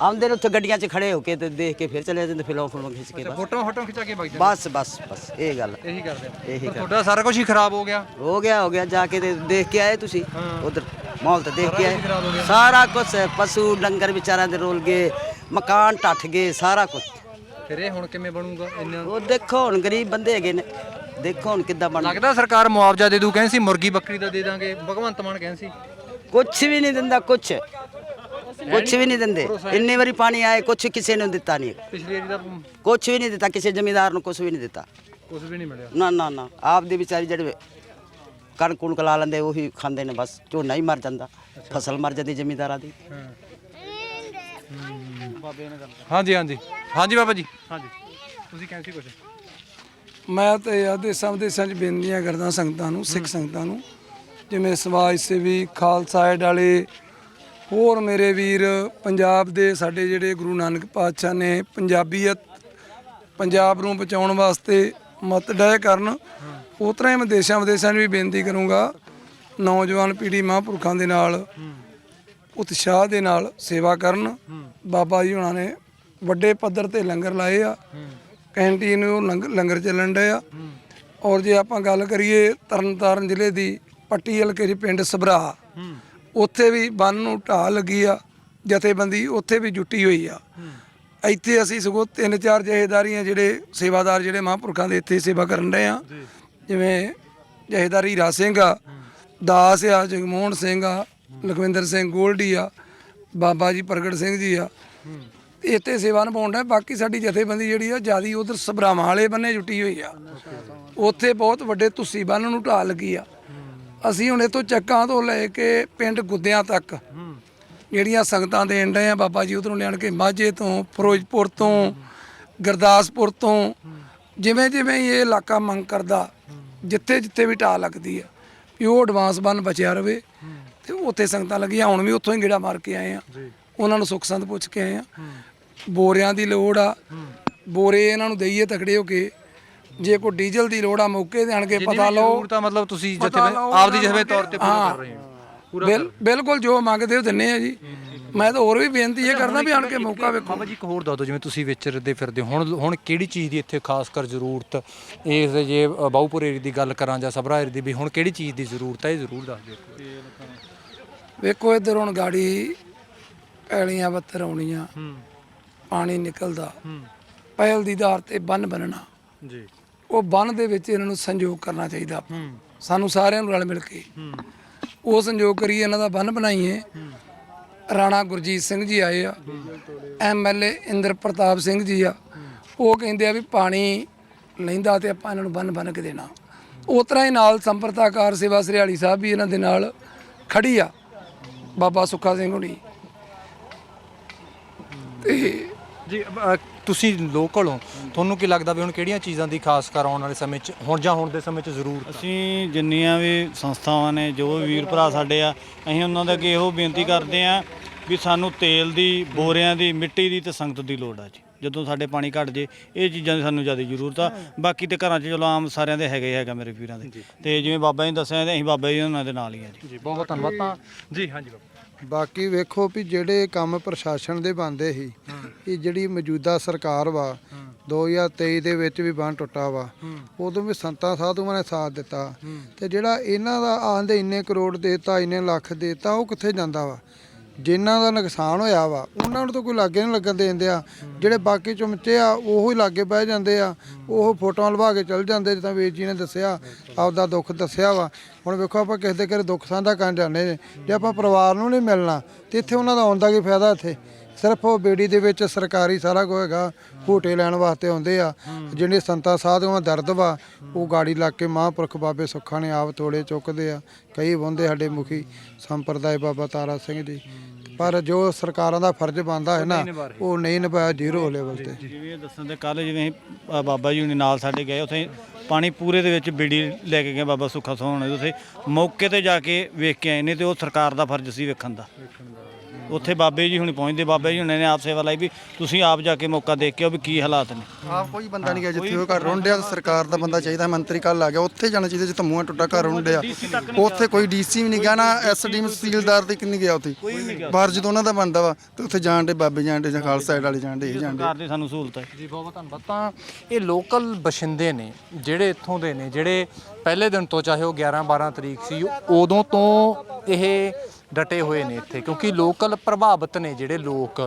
ਆਉਂਦੇ ਨੇ ਉੱਥੇ ਗੱਡੀਆਂ 'ਚ ਖੜੇ ਹੋ ਕੇ ਤੇ ਦੇਖ ਕੇ ਫਿਰ ਚਲੇ ਜਾਂਦੇ ਫਿਲਮ ਫਿਲਮ ਖਿੱਚ ਕੇ ਬਸ। ਫੋਟੋ ਫੋਟੋ ਖਿਚਾ ਕੇ ਵਗ ਜਾਂਦੇ? ਬਸ ਬਸ ਬਸ ਇਹ ਗੱਲ। ਇਹੀ ਕਰਦੇ ਆ। ਇਹੀ ਪਰ ਗੱਲ। ਤੁਹਾਡਾ ਸਾਰਾ ਕੁਝ ਹੀ ਖਰਾਬ ਹੋ ਗਿਆ? ਹੋ ਗਿਆ ਹੋ ਗਿਆ ਜਾ ਕੇ ਤੇ ਦੇਖ ਕੇ ਆਏ ਤੁਸੀਂ। ਉਧਰ ਮਾਹੌਲ ਤਾਂ ਦੇਖ ਕੇ ਆਏ। ਸਾਰਾ ਕੁਝ ਪਸ਼ੂ ਡੰਗਰ ਵਿਚਾਰਿਆਂ ਦੇ ਰੋਲ ਗਏ ਮਕਾਨ ਟੱਟ ਗਏ ਸਾਰਾ ਕੁਝ ਫਿਰ ਇਹ ਹੁਣ ਕਿਵੇਂ ਬਣੂਗਾ? ਇੰਨਾ ਉਹ ਦੇਖੋ ਹੁਣ ਗਰੀਬ ਬੰਦੇ ਹੈਗੇ ਨੇ। ਦੇਖੋ ਹੁਣ ਕਿੱਦਾਂ ਬਣ ਲੱਗਦਾ ਸਰਕਾਰ ਮੁਆਵਜ਼ਾ ਦੇ ਦੂ ਕਹਿੰਦੀ ਸੀ ਮੁਰਗੀ ਬੱਕਰੀ ਦਾ ਦੇ ਦਾਂਗੇ ਭਗਵੰਤ ਮਾਨ ਕਹਿੰਦੇ ਸੀ। ਕੁਝ ਵੀ ਨਹੀਂ ਦਿੰਦਾ ਕੁਝ ਕੁਝ ਵੀ ਨਹੀਂ ਦਿੰਦੇ। ਇੰਨੇ ਵਾਰੀ ਪਾਣੀ ਆਏ ਕੁਝ ਕਿਸੇ ਨੂੰ ਦਿੱਤਾ ਨਹੀਂ। ਪਿਛਲੀ ਵਾਰੀ ਦਾ ਕੁਝ ਵੀ ਨਹੀਂ ਦਿੱਤਾ ਕਿਸੇ ਜ਼ਮੀਂਦਾਰ ਨੂੰ ਕੁਝ ਵੀ ਨਹੀਂ ਦਿੱਤਾ। ਕੁਝ ਵੀ ਨਹੀਂ ਮਿਲਿਆ। ਨਾ ਨਾ ਨਾ। ਆਪ ਦੇ ਵਿਚਾਰੀ ਜਿਹੜੇ ਕਣਕ ਕੁਣਕ ਲਾ ਲੈਂਦੇ ਉਹੀ ਖਾਂਦੇ ਨੇ ਬਸ। ਝੋਨਾ ਹੀ ਮਰ ਜਾਂਦਾ। ਫਸਲ ਮਰ ਜਾਂਦੀ ਜ਼ਮੀਂਦਾਰਾਂ ਦੀ। ਹਾਂਜੀ ਹਾਂਜੀ। ਹਾਂਜੀ ਬਾਬਾ ਜੀ। ਹਾਂਜੀ। ਤੁਸੀਂ ਕਹਿੰਦੇ ਸੀ ਕੁਝ ਮੈਂ ਤੇ ਆ ਦੇਸਾਂ ਵਿਦੇਸਾਂ 'ਚ ਬੇਨਤੀਆਂ ਕਰਦਾ ਸੰਗਤਾਂ ਨੂੰ ਸਿੱਖ ਸੰਗਤਾਂ ਨੂੰ। ਜਿਵੇਂ ਸਮਾਜ ਸੇਵੀ ਖਾਲਸਾ ਏਡ ਵਾਲੇ ਹੋਰ ਮੇਰੇ ਵੀਰ, ਪੰਜਾਬ ਦੇ ਸਾਡੇ ਜਿਹੜੇ ਗੁਰੂ ਨਾਨਕ ਪਾਤਸ਼ਾਹ ਨੇ ਪੰਜਾਬੀਅਤ, ਪੰਜਾਬ ਨੂੰ ਬਚਾਉਣ ਵਾਸਤੇ ਮਤ ਡੈ ਕਰਨ ਉਸ ਤਰ੍ਹਾਂ ਹੀ ਮੈਂ ਦੇਸ਼ਾਂ ਵਿਦੇਸ਼ਾਂ 'ਚ ਵੀ ਬੇਨਤੀ ਕਰੂੰਗਾ, ਨੌਜਵਾਨ ਪੀੜ੍ਹੀ ਮਹਾਂਪੁਰਖਾਂ ਦੇ ਨਾਲ, ਉਤਸ਼ਾਹ ਦੇ ਨਾਲ ਸੇਵਾ ਕਰਨ। ਬਾਬਾ ਜੀ ਹੁਣਾਂ ਨੇ ਵੱਡੇ ਪੱਧਰ ਤੇ ਲੰਗਰ ਲਾਏ ਆ, ਕੈਂਟੀਨ ਉਹ ਲੰਗ- ਲੰਗਰ ਚੱਲਣ ਡਏ ਆ। ਔਰ ਜੇ ਆਪਾਂ ਗੱਲ ਕਰੀਏ ਤਰਨਤਾਰਨ ਜ਼ਿਲ੍ਹੇ ਦੀ, ਪੱਟੀ ਹਲਕੇ ਦੇ ਪਿੰਡ ਸਭਰਾ ਉੱਥੇ ਵੀ ਬੰਨ ਨੂੰ ਢਾਹ ਲੱਗੀ ਆ ਜਥੇਬੰਦੀ ਉੱਥੇ ਵੀ ਜੁਟੀ ਹੋਈ ਆ। ਇੱਥੇ ਅਸੀਂ ਸਗੋਂ ਤਿੰਨ ਚਾਰ ਜਹੇਦਾਰੀਆਂ ਜਿਹੜੇ ਸੇਵਾਦਾਰ ਜਿਹੜੇ ਮਹਾਂਪੁਰਖਾਂ ਦੇ ਇੱਥੇ ਸੇਵਾ ਕਰਨ ਰਹੇ ਆ। ਜਿਵੇਂ ਜਹੇਦਾਰ ਹੀਰਾ ਸਿੰਘ ਆ ਦਾਸ ਆ ਜਗਮੋਹਨ ਸਿੰਘ ਆ ਲਖਵਿੰਦਰ ਸਿੰਘ ਗੋਲਡੀ ਆ ਬਾਬਾ ਜੀ ਪ੍ਰਗਟ ਸਿੰਘ ਜੀ ਆ। ਇੱਥੇ ਸੇਵਾ ਨਿਭਾਉਣ ਦਾ ਬਾਕੀ ਸਾਡੀ ਜਥੇਬੰਦੀ ਜਿਹੜੀ ਆ ਜਿਆਦੀ ਉਧਰ ਸਭਰਾਵਾਂ ਵਾਲੇ ਬੰਨੇ ਜੁਟੀ ਹੋਈ ਆ। ਉੱਥੇ ਬਹੁਤ ਵੱਡੇ ਤੁਸੀ ਬੰਨ ਨੂੰ ਢਾਹ ਲੱਗੀ ਆ। ਅਸੀਂ ਹੁਣ ਇੱਥੋਂ ਚੱਕਾਂ ਤੋਂ ਲੈ ਕੇ ਪਿੰਡ ਗੁੱਦਿਆਂ ਤੱਕ ਜਿਹੜੀਆਂ ਸੰਗਤਾਂ ਦੇਣ ਡਏ ਆ ਬਾਬਾ ਜੀ ਉਧਰੋਂ ਲਿਆਣ ਕੇ ਮਾਝੇ ਤੋਂ ਫਿਰੋਜ਼ਪੁਰ ਤੋਂ ਗੁਰਦਾਸਪੁਰ ਤੋਂ। ਜਿਵੇਂ ਜਿਵੇਂ ਇਹ ਇਲਾਕਾ ਮੰਗ ਕਰਦਾ ਜਿੱਥੇ ਜਿੱਥੇ ਵੀ ਢਾਹ ਲੱਗਦੀ ਆ ਵੀ ਉਹ ਐਡਵਾਂਸ ਬੰਨ ਬਚਿਆ ਰਵੇ। ਤੇ ਉੱਥੇ ਸੰਗਤਾਂ ਲੱਗੀਆਂ ਹੁਣ ਵੀ ਉੱਥੋਂ ਹੀ ਗੇੜਾ ਮਾਰ ਕੇ ਆਏ ਆ। ਉਹਨਾਂ ਨੂੰ ਸੁੱਖ ਸੰਦ ਪੁੱਛ ਕੇ ਆਏ ਆ। ਬੋਰਿਆਂ ਦੀ ਲੋੜ ਆ। ਬੋਰੇ ਇਹਨਾਂ ਨੂੰ ਦਈਏ ਤਕੜੇ ਹੋ ਕੇ। ਜੇ ਕੋਈ ਡੀਜ਼ਲ ਦੀ ਲੋੜ ਆ ਮੌਕੇ ਤੇ ਆਣ ਕੇ ਪਤਾ ਲਓ। ਜ਼ਰੂਰ ਤਾਂ ਮਤਲਬ ਤੁਸੀਂ ਜਥੇ ਆਪਦੀ ਨੂੰ ਤੌਰ ਤੇ ਪੂਰਾ। ਕਰ ਰਹੇ ਹੋ। ਬਿਲ- ਬਿਲਕੁਲ ਜੋ ਮੰਗਦੇ ਹੋ ਦਿੰਨੇ ਆ ਜੀ। ਮੈਂ ਤਾਂ ਹੋਰ ਵੀ ਬੇਨਤੀ ਇਹ ਕਰਦਾ ਵੀ ਆਣ ਕੇ ਮੌਕਾ ਵੇਖੋ। ਬਾਬਾ ਜੀ ਇੱਕ ਹੋਰ ਦੱਸ ਦਿਓ ਜਿਵੇਂ ਤੁਸੀਂ ਵਿਚਰਦੇ ਫਿਰਦੇ ਹੋ, ਹੁਣ ਹੁਣ ਕਿਹੜੀ ਚੀਜ਼ ਦੀ ਇੱਥੇ ਖਾਸ ਕਰ ਜ਼ਰੂਰਤ? ਇਸ ਜੇ ਅ, ਬਾਊਪੁਰ ਏਰੀਏ ਦੀ ਗੱਲ ਕਰਾਂ ਜਾਂ ਸਭਰਾ ਏਰੀਏ ਦੀ ਵੀ ਹੁਣ ਕਿਹੜੀ ਚੀਜ਼ ਦੀ ਜ਼ਰੂਰਤ ਹੈ ਇਹ ਜ਼ਰੂਰ ਦੱਸ ਦਿਓ। ਵੇਖੋ ਇੱਧਰ ਹੁਣ ਗਾੜੀ ਪੈਲੀਆਂ ਬੱਤਰ ਆਉਣੀਆਂ। ਪਾਣੀ ਨਿਕਲਦਾ। ਪਹਿਲ ਦੀ ਧਾਰ ਤੇ ਬੰਨ ਬਣਨਾ ਜੀ। ਉਹ ਬੰਨ ਦੇ ਵਿੱਚ ਇਹਨਾਂ ਨੂੰ ਸੰਯੋਗ ਕਰਨਾ ਚਾਹੀਦਾ। ਸਾਨੂੰ ਸਾਰਿਆਂ ਨੂੰ ਰਲ ਮਿਲ ਕੇ। ਉਹ ਸੰਯੋਗ ਕਰੀਏ ਇਹਨਾਂ ਦਾ ਬੰਨ ਬਣਾਈਏ। ਰਾਣਾ ਗੁਰਜੀਤ ਸਿੰਘ ਜੀ ਆਏ ਆ। ਐਮਐਲਏ ਇੰਦਰ ਪ੍ਰਤਾਪ ਸਿੰਘ ਜੀ ਆ। ਉਹ ਕਹਿੰਦੇ ਆ ਵੀ ਪਾਣੀ ਲੈਂਦਾ ਤੇ ਆਪਾਂ ਇਹਨਾਂ ਨੂੰ ਬੰਨ ਬੰਨ ਕੇ ਦੇਣਾ। ਉਸ ਤਰ੍ਹਾਂ ਹੀ ਨਾਲ ਸੰਪਰਦਾਕਾਰ ਸੇਵਾ ਸਰਿਆਲੀ ਸਾਹਿਬ ਵੀ ਇਹਨਾਂ ਦੇ ਨਾਲ ਖੜੀ ਆ। ਬਾਬਾ ਸੁੱਖਾ ਸਿੰਘ ਹੁਣੀ। ਤੇ ਜੀ ਤੁਸੀਂ ਲੋਕਲ ਹੋ ਤੁਹਾਨੂੰ ਕੀ ਲੱਗਦਾ ਵੀ ਹੁਣ ਕਿਹੜੀਆਂ ਚੀਜ਼ਾਂ ਦੀ ਖਾਸ ਕਰ ਆਉਣ ਵਾਲੇ ਸਮੇਂ 'ਚ ਹੁਣ ਜਾਂ ਹੁਣ ਦੇ ਸਮੇਂ 'ਚ ਜ਼ਰੂਰ ਅਸੀਂ ਜਿੰਨੀਆਂ ਵੀ ਸੰਸਥਾਵਾਂ ਨੇ ਜੋ ਵੀ ਵੀਰ ਭਰਾ ਸਾਡੇ ਆ ਅਸੀਂ ਉਹਨਾਂ ਦੇ ਅੱਗੇ ਇਹੋ ਬੇਨਤੀ ਕਰਦੇ ਆ ਵੀ ਸਾਨੂੰ ਤੇਲ ਦੀ ਬੋਰਿਆਂ ਦੀ ਮਿੱਟੀ ਦੀ ਤੇ ਸੰਗਤ ਦੀ ਲੋੜ ਆ ਜੀ। ਜਦੋਂ ਸਾਡੇ ਪਾਣੀ ਘਟ ਜੇ ਇਹ ਚੀਜ਼ਾਂ ਦੀ ਸਾਨੂੰ ਜ਼ਿਆਦਾ ਜ਼ਰੂਰਤ ਆ। ਬਾਕੀ ਤੇ ਘਰਾਂ 'ਚ ਚਲੋ ਆਮ ਸਾਰਿਆਂ ਦੇ ਹੈਗੇ ਹੈਗਾ ਮੇਰੇ ਵੀਰਾਂ ਦੇ। ਤੇ ਜਿਵੇਂ ਬਾਬਾ ਜੀ ਨੇ ਦੱਸਿਆ ਤੇ ਅਸੀਂ ਬਾਬਾ ਜੀ ਉਹਨਾਂ ਦੇ ਨਾਲ ਹੀ ਆ ਜੀ। ਬਹੁਤ ਧੰਨਵਾਦ ਤਾਂ ਜੀ ਹਾਂਜੀ ਬਾਬਾ। ਬਾਕੀ ਵੇਖੋ ਵੀ ਜਿਹੜੇ ਕੰਮ ਪ੍ਰਸ਼ਾਸਨ ਦੇ ਬੰਦੇ ਸੀ ਇਹ ਜਿਹੜੀ ਮੌਜੂਦਾ ਸਰਕਾਰ ਵਾ 2023 ਦੇ ਵਿੱਚ ਵੀ ਬੰਨ ਟੁੱਟਾ ਵਾ, ਉਦੋਂ ਵੀ ਸੰਤਾਂ ਸਾਧੂਆਂ ਨੇ ਸਾਥ ਦਿੱਤਾ। ਤੇ ਜਿਹੜਾ ਇਹਨਾਂ ਦਾ ਆਂਦੇ ਇੰਨੇ ਕਰੋੜ ਦੇਤਾ, ਇੰਨੇ ਲੱਖ ਦੇਤਾ, ਉਹ ਕਿੱਥੇ ਜਾਂਦਾ ਵਾ? ਜਿਨ੍ਹਾਂ ਦਾ ਨੁਕਸਾਨ ਹੋਇਆ ਵਾ, ਉਹਨਾਂ ਨੂੰ ਤਾਂ ਕੋਈ ਲਾਗੇ ਨਹੀਂ ਲੱਗਣ ਦੇਂਦੇ ਆ ਜਿਹੜੇ ਬਾਕੀ ਚਮਚੇ ਆ, ਉਹ ਹੀ ਲਾਗੇ ਬਹਿ ਜਾਂਦੇ ਆ, ਉਹ ਫੋਟੋਆਂ ਲਵਾ ਕੇ ਚਲ ਜਾਂਦੇ, ਜਿੱਦਾਂ ਵੀਰ ਜੀ ਨੇ ਦੱਸਿਆ, ਆਪਦਾ ਦੁੱਖ ਦੱਸਿਆ ਵਾ। ਹੁਣ ਵੇਖੋ ਆਪਾਂ ਕਿਸੇ ਦੇ ਘਰੇ ਦੁੱਖ ਸਾਂਝਾ ਕਰਨ ਜਾਂਦੇ ਨੇ ਜੇ ਆਪਾਂ ਪਰਿਵਾਰ ਨੂੰ ਨਹੀਂ ਮਿਲਣਾ, ਤੇ ਇੱਥੇ ਉਹਨਾਂ ਦਾ ਆਉਣ ਦਾ ਕੀ ਫਾਇਦਾ ਇੱਥੇ? ਸਿਰਫ ਉਹ ਬੇੜੀ ਦੇ ਵਿੱਚ ਸਰਕਾਰੀ ਸਾਰਾ ਕੁਝ ਹੈਗਾ ਝੂਟੇ ਲੈਣ ਵਾਸਤੇ ਆਉਂਦੇ ਆ। ਜਿਹੜੇ ਸੰਤਾਂ ਸਾਧੂਆਂ ਦਾ ਦਰਦ ਵਾ ਉਹ ਗਾੜੀ ਲੱਗ ਕੇ ਮਹਾਂਪੁਰਖ ਬਾਬੇ ਸੁੱਖਾਂ ਨੇ ਆਪ ਤੋੜੇ ਚੁੱਕਦੇ ਆ। ਕਈ ਬੰਦੇ ਸਾਡੇ ਮੁਖੀ ਸੰਪਰਦਾਇ ਬਾਬਾ ਤਾਰਾ ਸਿੰਘ ਜੀ। ਪਰ ਜੋ ਸਰਕਾਰਾਂ ਦਾ ਫਰਜ਼ ਬਣਦਾ ਹੈ ਨਾ ਉਹ ਨਹੀਂ ਨਿਭਾਇਆ ਜ਼ੀਰੋ ਲੈਵਲ ਤੇ। ਜਿਵੇਂ ਇਹ ਦੱਸਣ ਦੇ ਕੱਲ ਜਿਵੇਂ ਅ, ਬਾਬਾ ਜੀ ਹੁਣੀ ਨਾਲ ਸਾਡੇ ਗਏ ਉੱਥੇ ਪਾਣੀ ਪੂਰੇ ਦੇ ਵਿੱਚ ਬੀੜੀ ਲੈ ਕੇ ਗਏ ਬਾਬਾ ਸੁੱਖਾ ਸੋਹਣ। ਉੱਥੇ ਮੌਕੇ ਤੇ ਜਾ ਕੇ ਵੇਖ ਕੇ ਆਏ ਨੇ ਤੇ ਉਹ ਸਰਕਾਰ ਦਾ ਫਰਜ਼ ਸੀ ਵੇਖਣ ਦਾ। ਉੱਥੇ ਬਾਬੇ ਜੀ ਹੁਣੀ ਪਹੁੰਚਦੇ ਬਾਬੇ ਜੀ ਹੁਣੇ ਨੇ ਆਪ ਸੇਵਾ ਲਈ ਵੀ ਤੁਸੀਂ ਆਪ ਜਾ ਕੇ ਮੌਕਾ ਦੇਖ ਕੇ ਆਓ ਵੀ ਕੀ ਹਾਲਾਤ ਨੇ। ਆਪ ਕੋਈ ਬੰਦਾ ਨਹੀਂ ਗਿਆ ਜਿੱਥੇ ਉਹ ਘਰ ਰੁੰਡਿਆ ਸਰਕਾਰ ਦਾ ਬੰਦਾ ਚਾਹੀਦਾ ਮੰਤਰੀ ਕੱਲ ਆ ਗਿਆ ਉੱਥੇ ਜਾਣਾ ਚਾਹੀਦਾ ਜਿੱਥੇ ਮੂੰਹਾਂ ਟੁੱਟਾ ਘਰ ਰੁੰਡਿਆ। ਉੱਥੇ ਕੋਈ ਡੀਸੀ ਵੀ ਨਹੀਂ ਗਿਆ ਨਾ ਐਸਡੀ ਤਹਿਸੀਲਦਾਰ ਤੇ ਕਿੰਨੀ ਗਿਆ ਉੱਥੇ? ਬਾਹਰ ਜਦੋਂ ਉਹਨਾਂ ਦਾ ਬੰਦਾ ਵਾ ਤੇ ਉੱਥੇ ਜਾਣ ਦੇ ਬਾਬੇ ਜਾਣ ਦੇ ਜਾਂ ਖਾਲਸਾ ਸਾਈਡ ਵਾਲੇ ਜਾਣ ਦੇ ਇਹ ਜਾਣ ਦੇ। ਸਰਕਾਰ ਦੀ ਸਾਨੂੰ ਸਹੂਲਤ ਹੈ। ਜੀ ਬਹੁਤ ਬਹੁਤ ਧੰਨਵਾਦ। ਤਾਂ ਇਹ ਲੋਕਲ ਬਸ਼ਿੰਦੇ ਨੇ ਜਿਹੜੇ ਇੱਥੋਂ ਦੇ ਨੇ ਜਿਹੜੇ ਪਹਿਲੇ ਦਿਨ ਤੋਂ ਚਾਹੇ ਉਹ 11 12 ਤਰੀਕ ਸੀ ਉਦੋਂ ਤੋਂ ਇਹ ਡਟੇ ਹੋਏ ਨੇ ਇੱਥੇ, ਕਿਉਂਕਿ ਲੋਕਲ ਪ੍ਰਭਾਵਿਤ ਨੇ ਜਿਹੜੇ ਲੋਕ।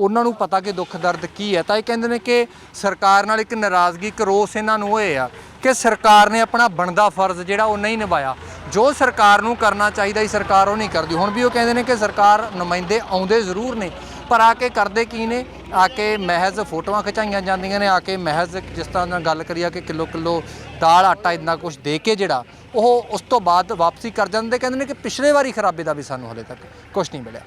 ਉਹਨਾਂ ਨੂੰ ਪਤਾ ਕਿ ਦੁੱਖ ਦਰਦ ਕੀ ਹੈ। ਤਾਂ ਇਹ ਕਹਿੰਦੇ ਨੇ ਕਿ ਸਰਕਾਰ ਨਾਲ ਇੱਕ ਨਾਰਾਜ਼ਗੀ, ਇੱਕ ਰੋਸ ਇਹਨਾਂ ਨੂੰ ਹੋਏ ਆ ਕਿ ਸਰਕਾਰ ਨੇ ਆਪਣਾ ਬਣਦਾ ਫਰਜ਼ ਜਿਹੜਾ ਉਹ ਨਹੀਂ ਨਿਭਾਇਆ। ਜੋ ਸਰਕਾਰ ਨੂੰ ਕਰਨਾ ਚਾਹੀਦਾ ਸੀ ਸਰਕਾਰ ਉਹ ਨਹੀਂ ਕਰਦੀ। ਹੁਣ ਵੀ ਉਹ ਕਹਿੰਦੇ ਨੇ ਕਿ ਸਰਕਾਰ ਨੁਮਾਇੰਦੇ ਆਉਂਦੇ ਜ਼ਰੂਰ ਨੇ। ਪਰ ਆ ਕੇ ਕਰਦੇ ਕੀ ਨੇ? ਆ ਕੇ ਮਹਿਜ਼ ਫੋਟੋਆਂ ਖਿਚਾਈਆਂ ਜਾਂਦੀਆਂ ਨੇ, ਆ ਕੇ ਮਹਿਜ਼ ਜਿਸ ਤਰ੍ਹਾਂ ਨਾਲ ਗੱਲ ਕਰੀਆ ਕਿ ਕਿਲੋ ਕਿਲੋ ਦਾਲ ਆਟਾ ਇੰਨਾ ਕੁਝ ਦੇ ਕੇ ਜਿਹੜਾ, ਉਹ ਉਸ ਤੋਂ ਬਾਅਦ ਵਾਪਸੀ ਕਰ ਜਾਂਦੇ, ਕਹਿੰਦੇ ਨੇ ਕਿ ਪਿਛਲੇ ਵਾਰੀ ਖਰਾਬੇ ਦਾ ਵੀ ਸਾਨੂੰ ਹਲੇ ਤੱਕ ਕੁਝ ਨਹੀਂ ਮਿਲਿਆ।